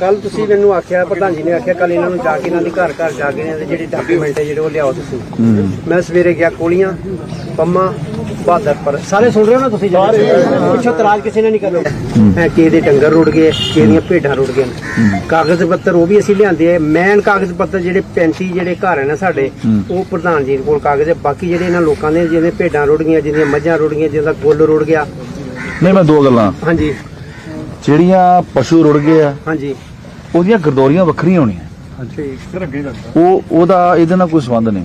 ਕੱਲ ਤੁਸੀਂ ਮੈਨੂੰ ਆਖਿਆ ਪ੍ਰਧਾਨ ਜੀ ਨੇ ਆਖਿਆ ਕੱਲ ਇਹਨਾਂ ਨੂੰ ਜਾ ਕੇ ਇਹਨਾਂ ਦੇ ਘਰ ਘਰ ਜਾ ਕੇ ਇਹਨਾਂ ਦੇ ਜਿਹੜੇ ਡਾਕੂਮੈਂਟ ਹੈ ਜਿਹੜੇ ਉਹ ਲਿਆਓ ਤੁਸੀਂ। ਮੈਂ ਸਵੇਰੇ ਗਿਆ ਕੋਲੀਆਂ ਪੰਮਾ ਬਹਾਦਰਪੁਰ ਸਾਰੇ ਸੁਣ ਰਹੇ ਹੋ ਨਾ ਤੁਸੀਂ ਪਿੱਛੋਂ ਤਰਾਜ ਕਿਸੇ ਨੇ ਨਹੀਂ ਕਰਨਾ। ਹੈ। ਕਿ ਇਹਦੇ ਡੰਗਰ ਰੁੜ ਗਏ ਕਿ ਇਹਦੀਆਂ ਭੇਡਾਂ ਰੁੜ ਗਈਆਂ। ਕਾਗਜ਼ ਪੱਤਰ ਉਹ ਵੀ ਅਸੀਂ ਲਿਆਂਦੇ ਆ। ਮੈਨ ਕਾਗਜ਼ ਪੱਤਰ ਜਿਹੜੇ 35 ਜਿਹੜੇ ਘਰ ਹਨ ਸਾਡੇ ਉਹ ਪ੍ਰਧਾਨ ਜੀ ਕੋਲ ਕਾਗਜ਼ ਹੈ ਬਾਕੀ ਜਿਹੜੇ ਇਹਨਾਂ ਲੋਕਾਂ ਦੇ ਜਿਹਦੇ ਭੇਡਾਂ ਰੁੜ ਗਈਆਂ ਜਿਹਦੀਆਂ ਮੱਝਾਂ ਰੁੜ ਗਈਆਂ ਜਿਹਦਾ ਗੁੱਲ ਰੁੜ ਗਿਆ ਨਹੀਂ ਮੈਂ ਦੋ ਗੱਲਾਂ। ਹਾਂਜੀ। ਜਿਹੜੀਆਂ ਪਸ਼ੂ ਰੁੜ ਗਏ ਆ ਹਾਂਜੀ। ਉਹਦੀਆਂ ਗਰਦੌਰੀਆਂ ਵੱਖਰੀਆਂ ਹੋਣੀਆਂ। ਠੀਕ ਉਹ ਉਹਦਾ ਇਹਦੇ ਨਾਲ ਕੋਈ ਸੰਬੰਧ ਨਹੀਂ।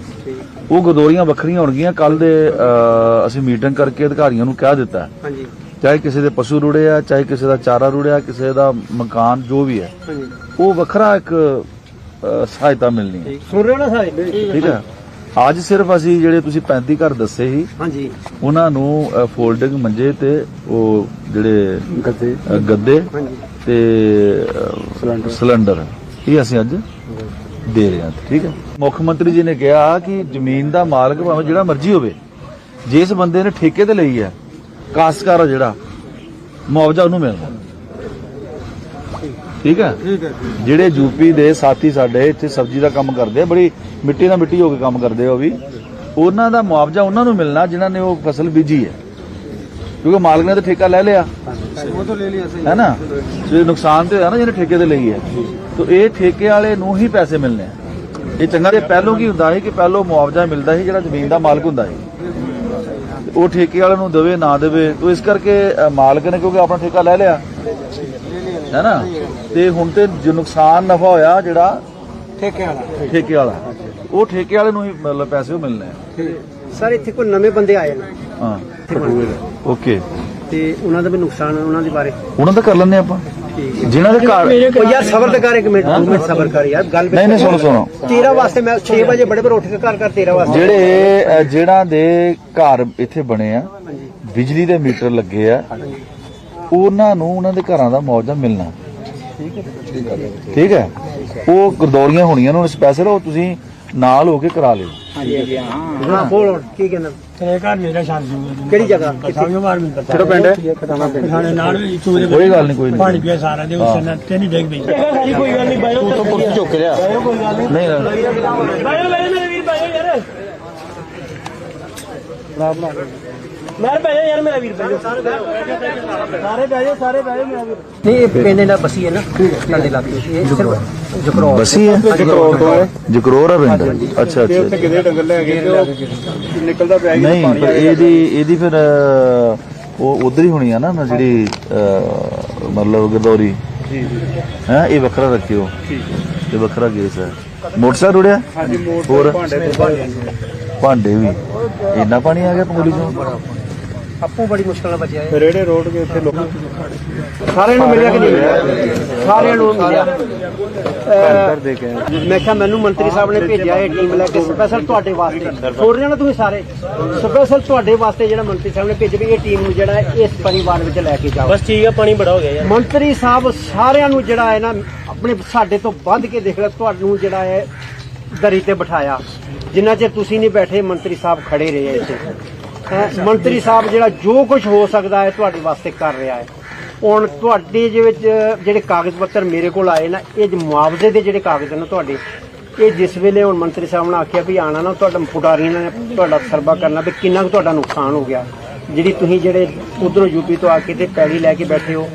ਉਹ ਗਰਦੌਰੀਆਂ ਵੱਖਰੀਆਂ ਹੋਣਗੀਆਂ। ਕੱਲ ਦੇ ਅ, ਅਸੀਂ ਮੀਟਿੰਗ ਕਰਕੇ ਅਧਿਕਾਰੀਆਂ ਨੂੰ ਕਹਿ ਦਿੱਤਾ। ਹਾਂਜੀ। ਚਾਹੇ ਕਿਸੇ ਦੇ ਪਸ਼ੂ ਰੁੜੇ ਆ ਚਾਹੇ ਕਿਸੇ ਦਾ ਚਾਰਾ ਰੁੜਿਆ ਕਿਸੇ ਦਾ ਮਕਾਨ ਜੋ ਵੀ ਹੈ ਹਾਂਜੀ। ਉਹ ਵੱਖਰਾ ਇੱਕ ਸਹਾਇਤਾ ਮਿਲਣੀ ਹੈ ਠੀਕ। ਸੁਣ ਰਹੇ ਹੋ ਨਾ ਸਾਰੇ? ਠੀਕ। ਹੈ ਅੱਜ ਸਿਰਫ ਅਸੀਂ ਜਿਹੜੇ ਤੁਸੀਂ 35 ਘਰ ਦੱਸੇ ਸੀ ਹਾਂਜੀ। ਉਹਨਾਂ ਨੂੰ ਫੋਲਡਿੰਗ ਮੰਜੇ ਤੇ ਉਹ ਜਿਹੜੇ ਗੱਦੇ। ਗੱਦੇ ਹਾਂਜੀ। ਤੇ ਸਿਲੰਡਰ। ਇਹ ਅਸੀਂ ਅੱਜ ਦੇ ਰਹੇ ਹਾਂ ਠੀਕ ਹੈ? ਮੁੱਖ ਮੰਤਰੀ ਜੀ ਨੇ ਕਿਹਾ ਕਿ ਜ਼ਮੀਨ ਦਾ ਮਾਲਕ ਭਾਵੇਂ ਜਿਹੜਾ ਮਰਜ਼ੀ ਹੋਵੇ ਜਿਸ ਬੰਦੇ ਨੇ ਠੇਕੇ ਤੇ ਲਈ ਹੈ ਕਾਸ਼ਤਕਾਰ ਆ ਜਿਹੜਾ ਮੁਆਵਜ਼ਾ ਉਹਨੂੰ ਮਿਲਣਾ ਠੀਕ ਹੈ? ਜਿਹੜੇ ਯੂਪੀ ਦੇ ਸਾਥੀ ਸਾਡੇ ਇੱਥੇ ਸਬਜ਼ੀ ਦਾ ਕੰਮ ਕਰਦੇ ਆ ਬੜੀ ਮਿੱਟੀ ਨਾਲ ਮਿੱਟੀ ਹੋ ਕੇ ਕੰਮ ਕਰਦੇ ਆ ਉਹ ਵੀ। ਉਹਨਾਂ ਦਾ ਮੁਆਵਜ਼ਾ ਉਹਨਾਂ ਨੂੰ ਮਿਲਣਾ ਜਿਨ੍ਹਾਂ ਨੇ ਉਹ ਫਸਲ ਬੀਜੀ ਹੈ। ਕਿਉਂਕਿ ਮਾਲਕ ਨੇ ਤਾਂ ਠੇਕਾ ਲੈ ਲਿਆ। ਉਹ ਤਾਂ ਲੈ ਲਿਆ ਸਹੀ ਹੈ ਨਾ? ਜੇ ਨੁਕਸਾਨ ਤੇ ਹੋਇਆ ਨਾ ਜਿਹਨੇ ਠੇਕੇ ਤੇ ਲਈ ਹੈ। ਤਾਂ ਇਹ ਠੇਕੇ ਵਾਲੇ ਨੂੰ ਹੀ ਪੈਸੇ ਮਿਲਨੇ ਆ। ਇਹ ਚੰਗਾ ਤੇ ਪਹਿਲੋਂ ਕੀ ਹੁੰਦਾ ਸੀ ਕਿ ਪਹਿਲੋਂ ਮੁਆਵਜ਼ਾ ਮਿਲਦਾ ਸੀ ਜਿਹੜਾ ਜ਼ਮੀਨ ਦਾ ਮਾਲਕ ਹੁੰਦਾ ਸੀ। ਉਹ ਠੇਕੇ ਵਾਲੇ ਨੂੰ ਦੇਵੇ ਨਾ ਦੇਵੇ ਤਾਂ ਇਸ ਕਰਕੇ ਮਾਲਕ ਨੇ ਕਿਉਂਕਿ ਆਪਣਾ ਠੇਕਾ ਲੈ ਲਿਆ। ਹੈ ਨਾ? ਤੇ ਹੁਣ ਤੇ ਜੋ ਨੁਕਸਾਨ ਨਫਾ ਹੋਇਆ ਜਿਹੜਾ ਠੇਕੇ ਵਾਲਾ। ਠੇਕੇ ਵਾਲਾ। ਉਹ ਠੇਕੇ ਵਾਲੇ ਨੂੰ ਹੀ ਮਤਲਬ ਪੈਸੇ ਉਹ ਮਿਲਨੇ ਆ। ਸਰ ਇੱਥੇ ਕੋਈ ਨਵੇਂ ਬੰਦੇ ਆਏ ਨੇ? ਹਾਂ ਓਕੇ। ਤੇ ਉਹਨਾਂ ਦਾ ਵੀ ਨੁਕਸਾਨ ਉਹਨਾਂ ਦੇ ਬਾਰੇ? ਉਹਨਾਂ ਦਾ ਕਰ ਲੈਣੇ ਆਪਾਂ। ਜਿਨ੍ਹਾਂ ਦੇ ਘਰ ਉਹ ਯਾਰ ਸਬਰ ਤੇ ਕਰ ਇੱਕ ਮਿੰਟ ਦੋ ਮਿੰਟ ਸਬਰ ਕਰ ਯਾਰ ਗੱਲ ਨਹੀਂ ਨਹੀਂ ਸੁਣੋ ਸੁਣੋ। ਤੇਰਾ ਵਾਸਤੇ ਮੈਂ 6 ਵਜੇ ਬੜੇ ਬੜੇ ਉੱਠ ਕੇ ਘਰ ਘਰ ਤੇਰਾ ਵਾਸਤੇ। ਜਿਹੜੇ ਜਿਹੜਾ ਦੇ ਘਰ ਇੱਥੇ ਬਣੇ ਆ ਬਿਜਲੀ ਦੇ ਮੀਟਰ ਲੱਗੇ ਆ। ਉਹਨਾਂ ਨੂੰ ਉਹਨਾਂ ਦੇ ਘਰਾਂ ਦਾ ਮੁਆਵਜ਼ਾ ਮਿਲਣਾ। ਠੀਕ ਹੈ ਉਹ ਗਰਦੌਰੀਆਂ ਹੋਣੀਆਂ ਉਹਨਾਂ ਨੂੰ ਸਪੈਸ਼ਲ ਉਹ ਤੁਸੀਂ ਨਾਲ ਹੋ ਕੇ ਕਰਾ ਲਿਓ। ਹਾਂਜੀ ਹਾਂ। ਬੋਲ ਹੁਣ, ਕੀ ਕਹਿੰਦਾ? ਤੇਰੇ ਘਰ ਮੇਰਾ ਸ਼ਾਨ ਸਿੰਘ ਕਿਹੜੀ ਜਗ੍ਹਾ? ਸਮਝੋ ਮਾਰ ਮੈਂ ਪਤਾ ਕਿਹੜਾ ਪਿੰਡ ਹੈ? ਸਾਡੇ ਨਾਲ ਵੀ ਚੂਰੇ ਕੋਈ ਗੱਲ ਨਹੀਂ ਕੋਈ ਨਹੀਂ ਪਾਣੀ ਪਿਆ ਸਾਰਾ ਦੇ ਉਸ ਨਾਲ ਤੇ ਨਹੀਂ ਡੇਗ ਪਈ। ਕੋਈ ਗੱਲ ਨਹੀਂ ਬਾਇਓ ਤੋਂ ਪੁੱਤ ਚੁੱਕ ਲਿਆ। ਕੋਈ ਗੱਲ ਨਹੀਂ ਨਹੀਂ। ਬਾਇਓ ਬਾਇਓ ਮੇਰੇ ਵੀਰ ਬਾਇਓ ਯਾਰ। ਮੈਂ ਬਾਇਓ ਯਾਰ ਮੇਰਾ ਵੀਰ ਸਾਰੇ ਬਾਇਓ ਸਾਰੇ ਬਾਇਓ ਮੇਰਾ ਵੀਰ। ਨਹੀਂ ਇਹ ਪਿੰਡ ਦਾ ਬਸੀ ਹੈ ਨਾ ਤੁਹਾਡੇ ਇਲਾਕੇ ਵਿੱਚ ਇਹ ਸਿਰਫ ਜਕਰੌਰ ਬਸੀ ਹੈ? ਜਕਰੌਰ ਤੋਂ ਹੈ। ਜਕਰੋਰ ਆ ਪਿੰਡ? ਅੱਛਾ ਅੱਛਾ ਕਿਤੇ ਡੰਗਰ ਲੈ ਗਏ ਤੇ ਉਹ ਨਿਕਲਦਾ ਪਿਆ ਸੀ ਨਹੀਂ ਪਰ ਇਹਦੀ ਇਹਦੀ ਫਿਰ ਅ, ਉਹ ਉਧਰ ਹੀ ਹੋਣੀ ਆ ਨਾ ਨਾ ਜਿਹੜੀ ਮਤਲਬ ਜੀ ਜੀ। ਹੈ ਇਹ ਵੱਖਰਾ ਰੱਖਿਓ। ਠੀਕ ਇਹ ਵੱਖਰਾ ਕੇਸ ਹੈ। ਮੋਟਰਸਾਈਕਲ ਹਾਂਜੀ ਹੋਰ? ਭਾਂਡੇ ਤੋਂ ਭਾਂਡੇ। ਭਾਂਡੇ ਵੀ। ਇੰਨਾ ਪਾਣੀ ਆ ਗਿਆ ਪੰਗੂਲੀ ਚੋਂ? ਆਪੂ ਬੜੀ ਮੁਸ਼ਕਲ ਨਾਲ ਬਚਿਆ ਇਹ। ਰੇੜੇ ਰੋਡ ਕੇ ਇੱਥੇ ਲੋਕ ਸਾਰਿਆਂ ਨੂੰ ਮਿਲਿਆ ਕਿ ਨਹੀਂ ਮਿਲਿਆ? ਸਾਰਿਆਂ ਨੂੰ ਮਿਲਿਆ। ਘਰ ਦੇ ਕੇ। ਮੈਂ ਕਿਹਾ ਮੈਨੂੰ ਮੰਤਰੀ ਸਾਹਿਬ ਨੇ ਭੇਜਿਆ ਇਹ ਟੀਮ ਲੈ ਕੇ ਸਪੈਸ਼ਲ ਤੁਹਾਡੇ ਵਾਸਤੇ। ਸੁਣ ਰਹੇ ਹੋ ਨਾ ਤੁਸੀਂ ਸਾਰੇ? ਸਪੈਸ਼ਲ ਤੁਹਾਡੇ ਵਾਸਤੇ ਜਿਹੜਾ ਮੰਤਰੀ ਸਾਹਿਬ ਨੇ ਭੇਜਿਆ ਵੀ ਇਹ ਟੀਮ ਨੂੰ ਜਿਹੜਾ ਹੈ ਇਸ ਪਰਿਵਾਰ ਵਿੱਚ ਲੈ ਕੇ ਜਾਓ। ਬਸ ਠੀਕ ਹੈ ਪਾਣੀ ਬੜਾ ਹੋ ਗਿਆ ਯਾਰ। ਮੰਤਰੀ ਸਾਹਿਬ ਸਾਰਿਆਂ ਨੂੰ ਜਿਹੜਾ ਹੈ ਨਾ ਆਪਣੇ ਸਾਡੇ ਤੋਂ ਵੱਧ ਕੇ ਦੇਖ ਲਿਆ ਤੁਹਾਨੂੰ ਜਿਹੜਾ ਹੈ ਦਰੀ ਤੇ ਬਿਠਾਇਆ। ਜਿੰਨਾ ਚਿਰ ਤੁਸੀਂ ਨਹੀਂ ਬੈਠੇ ਮੰਤਰੀ ਸਾਹਿਬ ਖੜੇ ਰਹੇ ਇੱਥੇ। ਹੈਂ, ਮੰਤਰੀ ਸਾਹਿਬ, ਜਿਹੜਾ ਜੋ ਕੁਝ ਹੋ ਸਕਦਾ ਹੈ ਤੁਹਾਡੇ ਵਾਸਤੇ ਕਰ ਰਿਹਾ ਹੈ। ਹੁਣ ਤੁਹਾਡੇ ਦੇ ਵਿੱਚ ਜਿਹੜੇ ਕਾਗਜ਼ ਪੱਤਰ ਮੇਰੇ ਕੋਲ ਆਏ ਨਾ, ਇਹ ਮੁਆਵਜ਼ੇ ਦੇ ਜਿਹੜੇ ਕਾਗਜ਼ ਨੇ ਤੁਹਾਡੇ, ਇਹ ਜਿਸ ਵੇਲੇ ਹੁਣ ਮੰਤਰੀ ਸਾਹਿਬ ਨੇ ਆਖਿਆ ਵੀ ਆਣਾ ਨਾ, ਤੁਹਾਡਾ ਪੁਟਾਰੀਆਂ ਨੇ ਤੁਹਾਡਾ ਸਰਵਾ ਕਰਨਾ, ਵੀ ਕਿੰਨਾ ਕੁ ਤੁਹਾਡਾ ਨੁਕਸਾਨ ਹੋ ਗਿਆ। ਜਿਹੜੀ ਤੁਸੀਂ ਜਿਹੜੇ ਉਧਰੋਂ ਯੂਪੀ ਤੋਂ ਆ ਕੇ ਤੇ ਪੈਲੀ ਲੈ ਕੇ ਬੈਠੇ ਹੋ,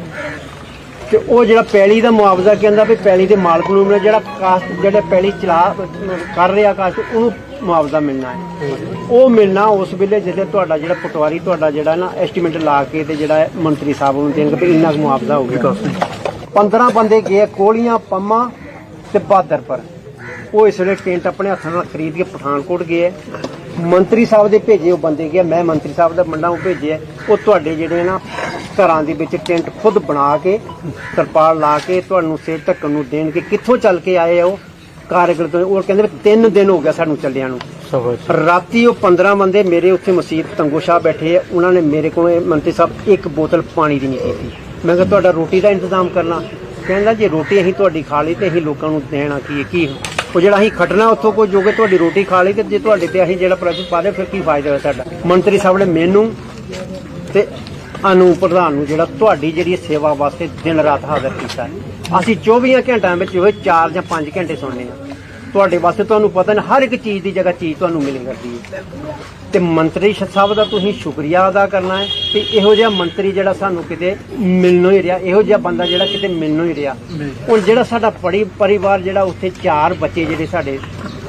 ਤੇ ਉਹ ਜਿਹੜਾ ਪੈਲੀ ਦਾ ਮੁਆਵਜ਼ਾ ਕਹਿੰਦਾ ਵੀ ਪੈਲੀ ਦੇ ਮਾਲਕ ਨੂੰ ਜਿਹੜਾ ਕਾਸਟ, ਜਿਹੜਾ ਪੈਲੀ ਚਲਾ, ਕਰ ਰਿਹਾ ਕਾਸਟ, ਉਹਨੂੰ ਮੁਆਵਜ਼ਾ ਮਿਲਣਾ ਹੈ। ਉਹ ਮਿਲਣਾ ਉਸ ਵੇਲੇ ਜਦੋਂ ਤੁਹਾਡਾ ਜਿਹੜਾ ਪਟਵਾਰੀ, ਤੁਹਾਡਾ ਜਿਹੜਾ ਨਾ ਐਸਟੀਮੇਟ ਲਾ ਕੇ ਤੇ ਜਿਹੜਾ ਮੰਤਰੀ ਸਾਹਿਬ ਨੂੰ ਦੇਣਗੇ ਵੀ ਇੰਨਾ ਕੁ ਮੁਆਵਜ਼ਾ ਹੋ ਗਿਆ। 15 ਬੰਦੇ ਗਏ ਕੋਲੀਆਂ ਪੰਮਾ ਤੇ ਬਹਾਦਰਪੁਰ ਉਹ ਇਸ ਵੇਲੇ ਟੈਂਟ ਆਪਣੇ ਹੱਥਾਂ ਨਾਲ ਖਰੀਦ ਕੇ ਪਠਾਨਕੋਟ ਗਏ। ਹੈ। ਮੰਤਰੀ ਸਾਹਿਬ ਦੇ ਭੇਜੇ ਉਹ ਬੰਦੇ ਗਏ, ਮੈਂ ਮੰਤਰੀ ਸਾਹਿਬ ਦਾ ਮੰਡਾ ਉਹ ਭੇਜਿਆ। ਉਹ ਤੁਹਾਡੇ ਜਿਹੜੇ ਨਾ ਘਰਾਂ ਦੇ ਵਿੱਚ ਟੈਂਟ ਖੁਦ ਬਣਾ ਕੇ, ਤਰਪਾਲ ਲਾ ਕੇ, ਤੁਹਾਨੂੰ ਸਿਰ ਢੱਕਣ ਨੂੰ ਦੇਣਗੇ। ਕਿੱਥੋਂ ਚੱਲ ਕੇ ਆਏ ਆ ਉਹ? ਕਾਰਗਲ ਤੋਂ ਉਹ ਕਹਿੰਦੇ ਵੀ ਤਿੰਨ ਦਿਨ ਹੋ ਗਿਆ ਸਾਨੂੰ ਚੱਲਿਆਂ ਨੂੰ। ਰਾਤੀ ਉਹ 15 ਬੰਦੇ ਮੇਰੇ ਉੱਥੇ ਮਸਜਿਦ ਤੰਗੋ ਸ਼ਾਹ ਬੈਠੇ ਆ ਉਹਨਾਂ ਨੇ ਮੇਰੇ ਕੋਲ ਮੰਤਰੀ ਸਾਹਿਬ ਇੱਕ ਬੋਤਲ ਪਾਣੀ ਦੀ ਨਹੀਂ ਪੀਤੀ। ਮੈਂ ਕਿਹਾ ਤੁਹਾਡਾ ਰੋਟੀ ਦਾ ਇੰਤਜ਼ਾਮ ਕਰਨਾ। ਕਹਿੰਦਾ ਜੇ ਰੋਟੀ ਅਸੀਂ ਤੁਹਾਡੀ ਖਾ ਲਈ ਤੇ ਅਸੀਂ ਲੋਕਾਂ ਨੂੰ ਦੇਣਾ ਕੀ ਹੈ, ਕੀ ਉਹ ਜਿਹੜਾ ਅਸੀਂ ਖਟਣਾ ਉੱਥੋਂ ਕੋਈ ਜੋਗੇ ਤੁਹਾਡੀ ਰੋਟੀ ਖਾ ਲਈ ਤੇ ਜੇ ਤੁਹਾਡੇ ਤੇ ਅਸੀਂ ਜਿਹੜਾ ਪ੍ਰੈਸ਼ਰ ਪਾ ਦੇ ਫਿਰ ਕੀ ਫਾਇਦਾ ਹੋਇਆ ਸਾਡਾ ਮੰਤਰੀ ਸਾਹਿਬ ਨੇ ਮੈਨੂੰ ਤੇ ਅਨੂ ਪ੍ਰਧਾਨ ਨੂੰ ਜਿਹੜਾ ਤੁਹਾਡੀ ਜਿਹੜੀ ਸੇਵਾ ਵਾਸਤੇ ਦਿਨ ਰਾਤ ਹਾਜ਼ਰ ਕੀਤਾ ਅਸੀਂ 24 ਘੰਟਿਆਂ ਵਿੱਚ ਉਹ 4 ਜਾਂ 5 ਘੰਟੇ ਸੁਣਨੇ ਆ। ਤੁਹਾਡੇ ਵਾਸਤੇ ਤੁਹਾਨੂੰ ਪਤਾ ਨਾ ਹਰ ਇੱਕ ਚੀਜ਼ ਦੀ ਜਗ੍ਹਾ ਚੀਜ਼ ਤੁਹਾਨੂੰ ਮਿਲੇ ਕਰਦੀ ਹੈ। ਤੇ ਮੰਤਰੀ ਸਾਹਿਬ ਦਾ ਤੁਸੀਂ ਸ਼ੁਕਰੀਆ ਅਦਾ ਕਰਨਾ ਹੈ ਕਿ ਇਹੋ ਜਿਹਾ ਮੰਤਰੀ ਜਿਹੜਾ ਸਾਨੂੰ ਕਿਤੇ ਮਿਲਣੋਂ ਹੀ ਰਿਹਾ, ਇਹੋ ਜਿਹਾ ਬੰਦਾ ਜਿਹੜਾ ਕਿਤੇ ਮਿਲਣੋਂ ਹੀ ਰਿਹਾ। ਹੁਣ ਜਿਹੜਾ ਸਾਡਾ ਪੜੀ ਪਰਿਵਾਰ ਜਿਹੜਾ ਉੱਥੇ ਚਾਰ ਬੱਚੇ ਜਿਹੜੇ ਸਾਡੇ,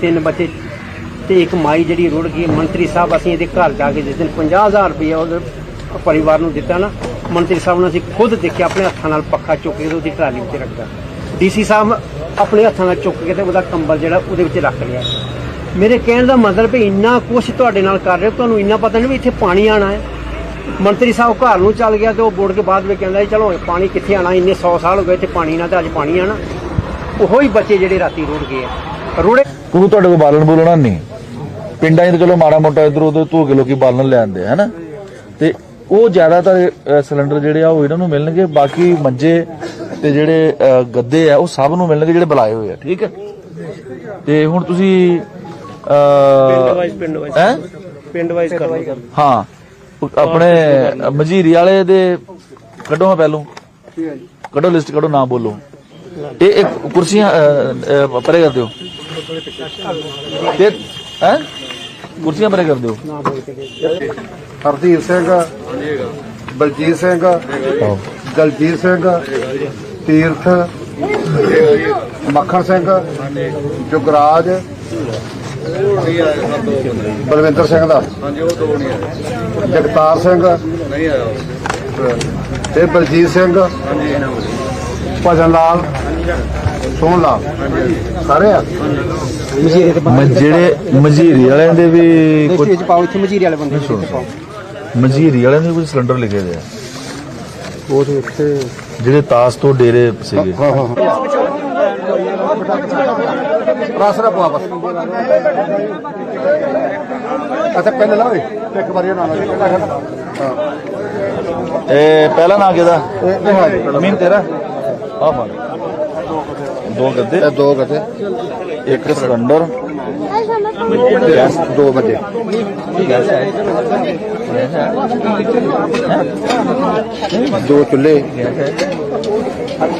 ਤਿੰਨ ਬੱਚੇ ਤੇ ਇੱਕ ਮਾਈ ਜਿਹੜੀ ਰੁੜ ਗਈ, ਮੰਤਰੀ ਸਾਹਿਬ ਅਸੀਂ ਇਹਦੇ ਘਰ ਜਾ ਕੇ ਜਿਸ ਦਿਨ 50000 ਰੁਪਏ ਉਹਦੇ ਪਰਿਵਾਰ ਨੂੰ ਦਿੱਤਾ ਨਾ ਮੰਤਰੀ ਸਾਹਿਬ ਨੇ ਅਸੀਂ ਖੁਦ ਦੇਖਿਆ ਆਪਣੇ ਹੱਥਾਂ ਨਾਲ ਪੱਖਾ ਚੁੱਕ ਕੇ ਉਹਦੀ ਟਰਾਲੀ ਵਿੱਚ ਰੱਖਦਾ। ਡੀਸੀ ਸਾਹਿਬ ਆਪਣੇ ਹੱਥਾਂ ਨਾਲ ਚੁੱਕ ਕੇ ਤੇ ਉਹਦਾ ਕੰਬਲ ਜਿਹੜਾ ਉਹਦੇ ਵਿੱਚ ਰੱਖ ਲਿਆ। ਮੇਰੇ ਕਹਿਣ ਦਾ ਮਤਲਬ ਵੀ ਇੰਨਾ ਕੁਝ ਤੁਹਾਡੇ ਨਾਲ ਕਰ ਰਹੇ ਹੋ, ਤੁਹਾਨੂੰ ਇੰਨਾ ਪਤਾ ਨਹੀਂ ਵੀ ਇੱਥੇ ਪਾਣੀ ਆਣਾ ਹੈ। ਮੰਤਰੀ ਸਾਹਿਬ ਘਰ ਨੂੰ ਚੱਲ ਗਿਆ ਤੇ ਉਹ ਬੋੜ ਕੇ ਬਾਅਦ ਵਿੱਚ ਕਹਿੰਦਾ ਚਲੋ ਪਾਣੀ ਕਿੱਥੇ ਆਣਾ ਇੰਨੇ 100 ਸਾਲ ਹੋ ਗਏ ਇੱਥੇ ਪਾਣੀ ਨਾ ਤੇ ਅੱਜ ਪਾਣੀ ਆਣਾ ਉਹੋ ਹੀ ਬੱਚੇ ਜਿਹੜੇ ਰਾਤੀ ਰੁੜ ਗਏ ਆ। ਰੋੜੇ ਕਿਉਂਕਿ ਤੁਹਾਡੇ ਕੋਲ ਬਾਲਣ ਬੋਲਣਾ ਨਹੀਂ। ਪਿੰਡਾਂ 'ਚ ਚਲੋ ਮਾੜਾ ਮੋਟਾ ਇਧਰ ਉਧਰ ਧੋ ਕੇ ਲੋਕੀ ਬਾਲਣ ਲੈ ਆਉਂਦੇ ਆ ਤੇ ਉਹ ਜ਼ਿਆਦਾਤਰ ਅ, ਸਿਲੰਡਰ ਜਿਹੜੇ ਆ ਉਹ ਇਹਨਾਂ ਨੂੰ ਮਿਲਣਗੇ ਬਾਕੀ ਮੰਜੇ ਤੇ ਜਿਹੜੇ ਅ, ਗੱਦੇ ਆ ਉਹ ਸਭ ਨੂੰ ਮਿਲਣਗੇ ਜਿਹੜੇ ਬੁਲਾਏ ਹੋਏ ਆ ਠੀਕ ਹੈ? ਤੇ ਹੁਣ ਤੁਸੀਂ ਪਿੰਡ ਵਾਈਜ਼ ਪਿੰਡ ਵਾਈਜ਼। ਹੈ? ਪਿੰਡ ਵਾਈਜ਼ ਕਰ ਲਓ ਹਾਂ। ਉਹ ਆਪਣੇ ਮਜੀਰੀ ਵਾਲੇ ਦੇ ਕੱਢੋ ਹਾਂ ਪਹਿਲੋਂ ਕੱਢੋ ਲਿਸਟ ਕੱਢੋ ਨਾਮ ਬੋਲੋ। ਇਹ ਇੱਕ ਕੁਰਸੀਆਂ ਅ, ਅ, ਪਰੇ ਕਰ ਦਿਓ। ਤੇ ਹੈ? ਕੁਰਸੀਆਂ ਪਰੇ ਕਰ ਦਿਓ। ਹਰਦੀਪ ਸਿੰਘ ਬਲਜੀਤ ਸਿੰਘ ਦਲਜੀਤ ਸਿੰਘ ਤੀਰਥ ਮੱਖਣ ਸਿੰਘ ਜੁਗਰਾਜ ਬਲਵਿੰਦਰ ਸਿੰਘ ਦਾ। ਹਾਂਜੀ ਉਹ ਦੋ ਨਹੀਂ ਜਗਤਾਰ ਸਿੰਘ ਨਹੀਂ ਆਇਆ ਤੇ ਬਲਜੀਤ ਸਿੰਘ ਭਜਨ ਲਾਲ ਸੋਹਣ ਲਾਲ ਸਾਰੇ ਆ? ਮ- ਜਿਹੜੇ ਮਜੀਰੀ ਵਾਲਿਆਂ ਦੇ ਵੀ ਕੁਝ ਪਾਓ ਇੱਥੇ ਮਜੀਰੀ ਵਾਲੇ ਬੰਦੇ ਨੂੰ ਇੱਥੇ ਪਾਓ। ਮਜੀਰੀ ਵਾਲਿਆਂ ਦੇ ਕੁਝ ਸਿਲੰਡਰ ਲਿਖੇ ਦੇ ਆ? ਉਹ ਤੇ ਇੱਥੇ ਜਿਹੜੇ ਤਾਸ ਤੋਂ ਡੇਰੇ ਸੀਗੇ। ਹਾਂ ਹਾਂ ਰਸ ਰਾ ਪਵਾ ਬਸ ਅੱਛਾ ਪਹਿਲੇ ਲਾ ਓਏ ਇੱਕ ਵਾਰੀ ਨਾ ਲਾ ਹਾਂ ਇਹ ਪਹਿਲਾ ਨਾਂ ਕਿਹਦਾ। ਅਮੀਨ ਤੇਰਾ? ਆ ਫੜ ਦੋ ਗੱਦੇ। ਦੋ ਗੱਤੇ ਇੱਕ ਸਿਲੰਡਰ। ਗੈਸ ਦੋ ਵਜੇ ਦੋ ਚੁੱਲ੍ਹੇ।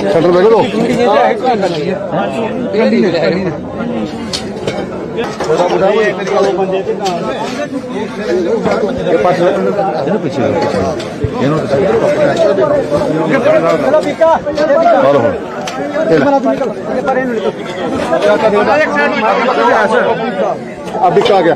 ਸੈਂਟਰ ਵੇਖ ਲੋ ਇਹਨੂੰ ਪਿੱਛੇ ਕਰੋ, ਪਿੱਛੇ ਇਹਨੂੰ ਪਿੱਛੇ ਚਲੋ ਹੁਣ ਆ ਬਿਕ ਆ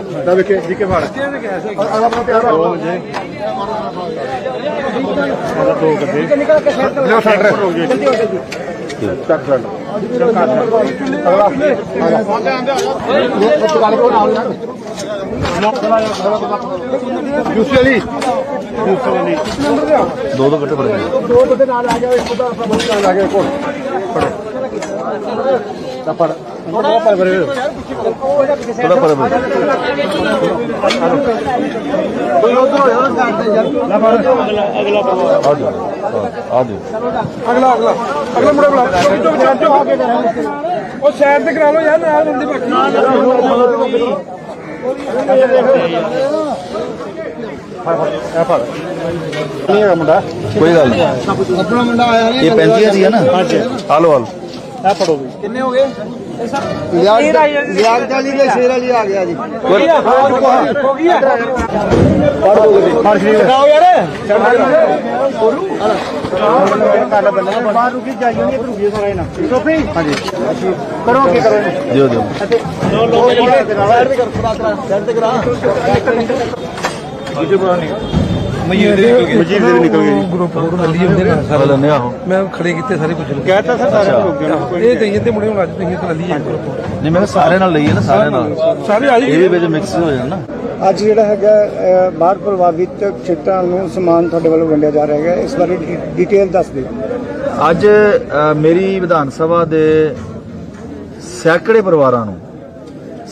ਜੂਸੀ ਵਾਲੀ ਜੂਸੀ ਵਾਲੀ ਦੋ ਦੋ ਗੱਟੇ ਪੜੇ ਦੋ ਬੰਦੇ ਨਾਲ ਆ ਜਾਓ ਇੱਕ ਦਾ ਨਾਲ ਆ ਗਿਆ ਕੋਲ ਫੜ ਫੜ ਫੜ ਪਰ ਬਰੇ ਥੋੜਾ ਪਰੇ ਪਰੇ ਕੋਈ ਉਧਰ ਹੋਇਆ ਨਾ ਯਾਰ ਨਾ ਫੜ ਆ ਜਾਓ ਆ ਜਾਓ ਅਗਲਾ ਅਗਲਾ ਅਗਲਾ ਮੁੰਡਾ ਬੁਲਾ ਤੋਂ ਵਿਚਾਰ ਚੋਂ ਆ ਕੇ ਉਹ ਸਾਈਡ ਤੇ ਕਰਾ ਲਓ ਯਾਰ ਨਾਲ ਹੁੰਦੇ ਬਾਕੀ ਨਹੀਂ ਹੈਗਾ ਮੁੰਡਾ ਕੋਈ ਗੱਲ ਨਹੀਂ। ਆਪਣਾ ਮੁੰਡਾ ਆਇਆ ਇਹ 35 ਸੀ ਹੈ ਨਾ ਹਾਲੋ ਹਾਲ ਆ ਫੜੋ ਵੀ। ਕਿੰਨੇ ਹੋ ਗਏ? ਲਿਆਗ ਜਾਲੀ ਦੇ ਸ਼ੇਰ ਵਾਲੀ ਆ ਗਿਆ ਜੀ। ਹੋ ਗਿਆ ਹੋ ਗਿਆ ਫੜ ਸ਼ਰੀਰ ਲਗਾਓ ਯਾਰ ਕਾਲਾ ਬੰਦਾ ਬਾਹਰ ਰੁਕੀ ਜਾਈਏ ਨਹੀਂ ਰੁਕੀ ਸਾਰਾ ਇਹਨਾਂ ਸੋਫੀ ਹਾਂਜੀ। ਕਰੋ ਕੀ ਕਰੋ ਦਿਓ ਦਿਓ ਸਾਈਡ ਤੇ ਕਰ ਸਾਈਡ ਤੇ ਕਰਾ। ਮਜੀਦ ਦੇ ਵੀ ਨਿਕਲ ਗਏ ਗਰੁੱਪ ਫੋਟੋ ਲੱਲੀ ਹੁੰਦੇ ਨੇ। ਕਰ ਲੈਣੇ ਆਹੋ ਮੈਂ ਖੜੇ ਕੀਤੇ ਸਾਰੇ ਕੁਝ ਨੂੰ ਕਹਿਤਾ ਸਰ ਸਾਰੇ ਲੋਕ ਇਹ ਦਈਏ ਤੇ ਮੁੰਡੇ ਨੂੰ ਲੱਜ ਦਈਏ ਤੇ ਲੱਲੀ ਹੈ ਨਹੀਂ ਮੈਂ ਕਿਹਾ ਸਾਰੇ ਨਾਲ ਲਈਏ ਨਾ ਸਾਰੇ ਨਾਲ। ਸਾਰੇ ਆ ਇਹ ਵੀ ਵਿੱਚ ਮਿਕਸ ਹੋ ਜਾਣਾ ਨਾ। ਅੱਜ ਜਿਹੜਾ ਹੈਗਾ ਬਾੜ ਪ੍ਰਭਾਵਿਤ ਖੇਤਰਾਂ ਨੂੰ ਸਮਾਨ ਤੁਹਾਡੇ ਵੱਲੋਂ ਵੰਡਿਆ ਜਾ ਰਿਹਾ ਹੈਗਾ। ਇਸ ਬਾਰੇ ਡਿਟੇਲ ਦੱਸ ਦਿਓ। ਅੱਜ ਮੇਰੀ ਵਿਧਾਨ ਸਭਾ ਦੇ ਸੈਂਕੜੇ ਪਰਿਵਾਰਾਂ ਨੂੰ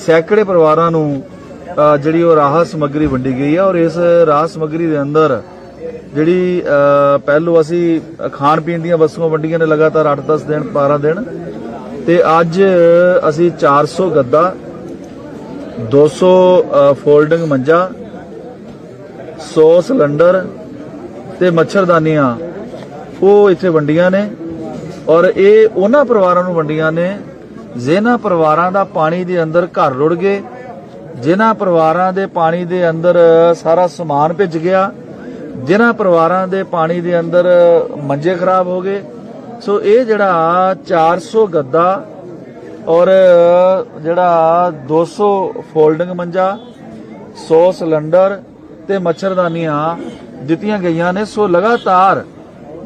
ਸੈਂਕੜੇ ਪਰਿਵਾਰਾਂ ਨੂੰ ਜਿਹੜੀ ਉਹ ਰਾਹਤ ਸਮੱਗਰੀ ਵੰਡੀ ਗਈ ਹੈ ਔਰ ਇਸ ਰਾਹਤ ਸਮੱਗਰੀ ਦੇ ਅੰਦਰ ਜਿਹੜੀ ਅ, ਪਹਿਲੋਂ ਅਸੀਂ ਖਾਣ ਪੀਣ ਦੀਆਂ ਵਸਤੂਆਂ ਵੰਡੀਆਂ ਨੇ ਲਗਾਤਾਰ 8-10 ਦਿਨ 12 ਦਿਨ। ਤੇ ਅੱਜ ਅਸੀਂ 400 ਗੱਦਾ 200 ਅ, ਫੋਲਡਿੰਗ ਮੰਜਾ 100 ਸਿਲੰਡਰ ਤੇ ਮੱਛਰਦਾਨੀਆਂ ਉਹ ਇੱਥੇ ਵੰਡੀਆਂ ਨੇ। ਔਰ ਇਹ ਉਹਨਾਂ ਪਰਿਵਾਰਾਂ ਨੂੰ ਵੰਡੀਆਂ ਨੇ ਜਿਨ੍ਹਾਂ ਪਰਿਵਾਰਾਂ ਦਾ ਪਾਣੀ ਦੇ ਅੰਦਰ ਘਰ ਰੁੜ ਗਏ। ਜਿਨ੍ਹਾਂ ਪਰਿਵਾਰਾਂ ਦੇ ਪਾਣੀ ਦੇ ਅੰਦਰ ਸਾਰਾ ਸਮਾਨ ਭਿੱਜ ਗਿਆ, ਜਿਨ੍ਹਾਂ ਪਰਿਵਾਰਾਂ ਦੇ ਪਾਣੀ ਦੇ ਅੰਦਰ ਮੰਜੇ ਖਰਾਬ ਹੋ ਗਏ। ਸੋ ਇਹ ਜਿਹੜਾ 400 ਗੱਦਾ ਔਰ ਜਿਹੜਾ 200 ਫੋਲਡਿੰਗ ਮੰਜਾ 100 ਸਿਲੰਡਰ ਤੇ ਮੱਛਰਦਾਨੀਆਂ ਦਿੱਤੀਆਂ ਗਈਆਂ ਨੇ। ਸੋ ਲਗਾਤਾਰ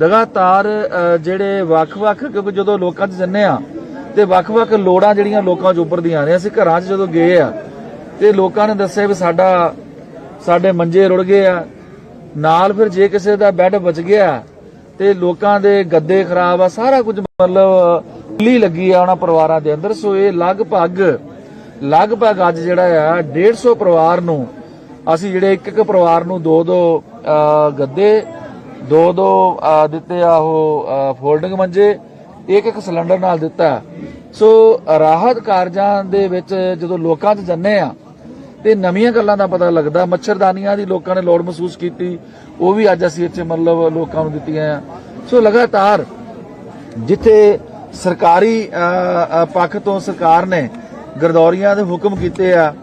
ਲਗਾਤਾਰ ਜਿਹੜੇ ਵੱਖ-ਵੱਖ, ਕਿਉਂਕਿ ਜਦੋਂ ਲੋਕਾਂ 'ਚ ਜੰਨੇ ਆ, ਤੇ ਵੱਖ-ਵੱਖ ਲੋੜਾਂ ਜਿਹੜੀਆਂ ਲੋਕਾਂ 'ਚ ਉੱਭਰਦੀਆਂ ਨੇ, ਅਸੀਂ ਘਰਾਂ 'ਚ ਜਦੋਂ ਗਏ ਆ ਤੇ ਲੋਕਾਂ ਨੇ ਦੱਸਿਆ ਵੀ ਸਾਡਾ, ਸਾਡੇ ਮੰਜੇ ਰੁੜ ਗਏ ਆ। ਨਾਲ ਫਿਰ ਜੇ ਕਿਸੇ ਦਾ ਬੈੱਡ ਬਚ ਗਿਆ ਤੇ ਲੋਕਾਂ ਦੇ ਗੱਦੇ ਖਰਾਬ ਆ, ਸਾਰਾ ਕੁਝ ਮਤਲਬ ਲੀ ਲੱਗੀ ਆ ਉਹਨਾਂ ਪਰਿਵਾਰਾਂ ਦੇ ਅੰਦਰ। ਸੋ ਇਹ ਲਗਭਗ ਲਗਭਗ ਅੱਜ ਜਿਹੜਾ ਆ 150 ਪਰਿਵਾਰ ਨੂੰ ਅਸੀਂ ਜਿਹੜੇ ਇੱਕ ਇੱਕ ਪਰਿਵਾਰ ਨੂੰ ਦੋ ਦੋ ਗੱਦੇ, ਦੋ ਦੋ ਦਿੱਤੇ ਆ ਉਹ ਫੋਲਡਿੰਗ ਮੰਜੇ, ਇੱਕ ਇੱਕ ਸਿਲੰਡਰ ਨਾਲ ਦਿੱਤਾ। ਸੋ ਰਾਹਤ ਕਾਰਜਾਂ ਦੇ ਵਿੱਚ ਜਦੋਂ ਲੋਕਾਂ 'ਚ ਜੰਨੇ ਆ ਤੇ ਨਵੀਆਂ ਗੱਲਾਂ ਦਾ ਪਤਾ ਲੱਗਦਾ। ਮੱਛਰਦਾਨੀਆਂ ਦੀ ਲੋਕਾਂ ਨੇ ਲੋੜ ਮਹਿਸੂਸ ਕੀਤੀ। ਉਹ ਵੀ ਅੱਜ ਅਸੀਂ ਇੱਥੇ ਮਤਲਬ ਲੋਕਾਂ ਨੂੰ ਦਿੱਤੀਆਂ ਆ। ਸੋ ਲਗਾਤਾਰ ਜਿੱਥੇ ਸਰਕਾਰੀ ਪੱਖ ਤੋਂ ਸਰਕਾਰ ਨੇ ਗਰਦੌਰੀਆਂ ਦੇ ਹੁਕਮ ਕੀਤੇ ਆ,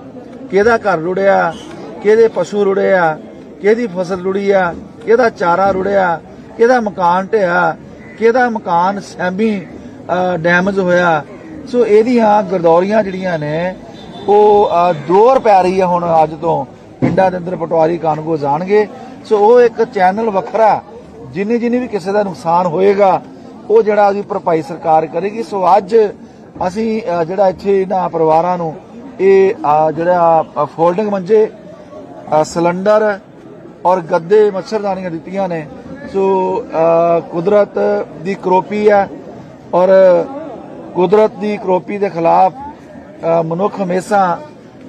ਕਿਹਦਾ ਘਰ ਰੁੜਿਆ, ਕਿਹਦੇ ਪਸ਼ੂ ਰੁੜਿਆ, ਕਿਹਦੀ ਫਸਲ ਰੁੜੀ ਆ, ਕਿਹਦਾ ਚਾਰਾ ਰੁੜਿਆ, ਕਿਹਦਾ ਮਕਾਨ ਢਿਆ ਕਿਹਦਾ ਮਕਾਨ ਸੈਮੀ ਡੈਮੇਜ ਹੋਇਆ। ਸੋ ਇਹਦੀਆਂ ਗਰਦੌਰੀਆਂ ਜਿਹੜੀਆਂ ਨੇ ਉਹ ਦੌਰ ਪੈ ਰਹੀ ਹੈ ਹੁਣ ਅੱਜ ਤੋਂ। ਪਿੰਡਾਂ ਦੇ ਅੰਦਰ ਪਟਵਾਰੀ ਕਾਨੂੰਗੋ ਜਾਣਗੇ। ਸੋ ਉਹ ਇੱਕ ਚੈਨਲ ਵੱਖਰਾ ਜਿੰਨੀ ਜਿੰਨੀ ਵੀ ਕਿਸੇ ਦਾ ਨੁਕਸਾਨ ਹੋਏਗਾ, ਉਹ ਜਿਹੜਾ ਉਹਦੀ ਭਰਪਾਈ ਸਰਕਾਰ ਕਰੇਗੀ। ਸੋ ਅੱਜ ਅਸੀਂ ਜਿਹੜਾ ਇੱਥੇ ਇਹਨਾਂ ਪਰਿਵਾਰਾਂ ਨੂੰ ਇਹ ਜਿਹੜਾ ਫੋਲਡਿੰਗ ਮੰਜੇ ਸਿਲੰਡਰ ਔਰ ਗੱਦੇ ਮੱਛਰਦਾਨੀਆਂ ਦਿੱਤੀਆਂ ਨੇ। ਸੋ ਕੁਦਰਤ ਦੀ ਕਰੋਪੀ ਹੈ ਔਰ ਕੁਦਰਤ ਦੀ ਕਰੋਪੀ ਦੇ ਖਿਲਾਫ ਮਨੁੱਖ ਹਮੇਸ਼ਾ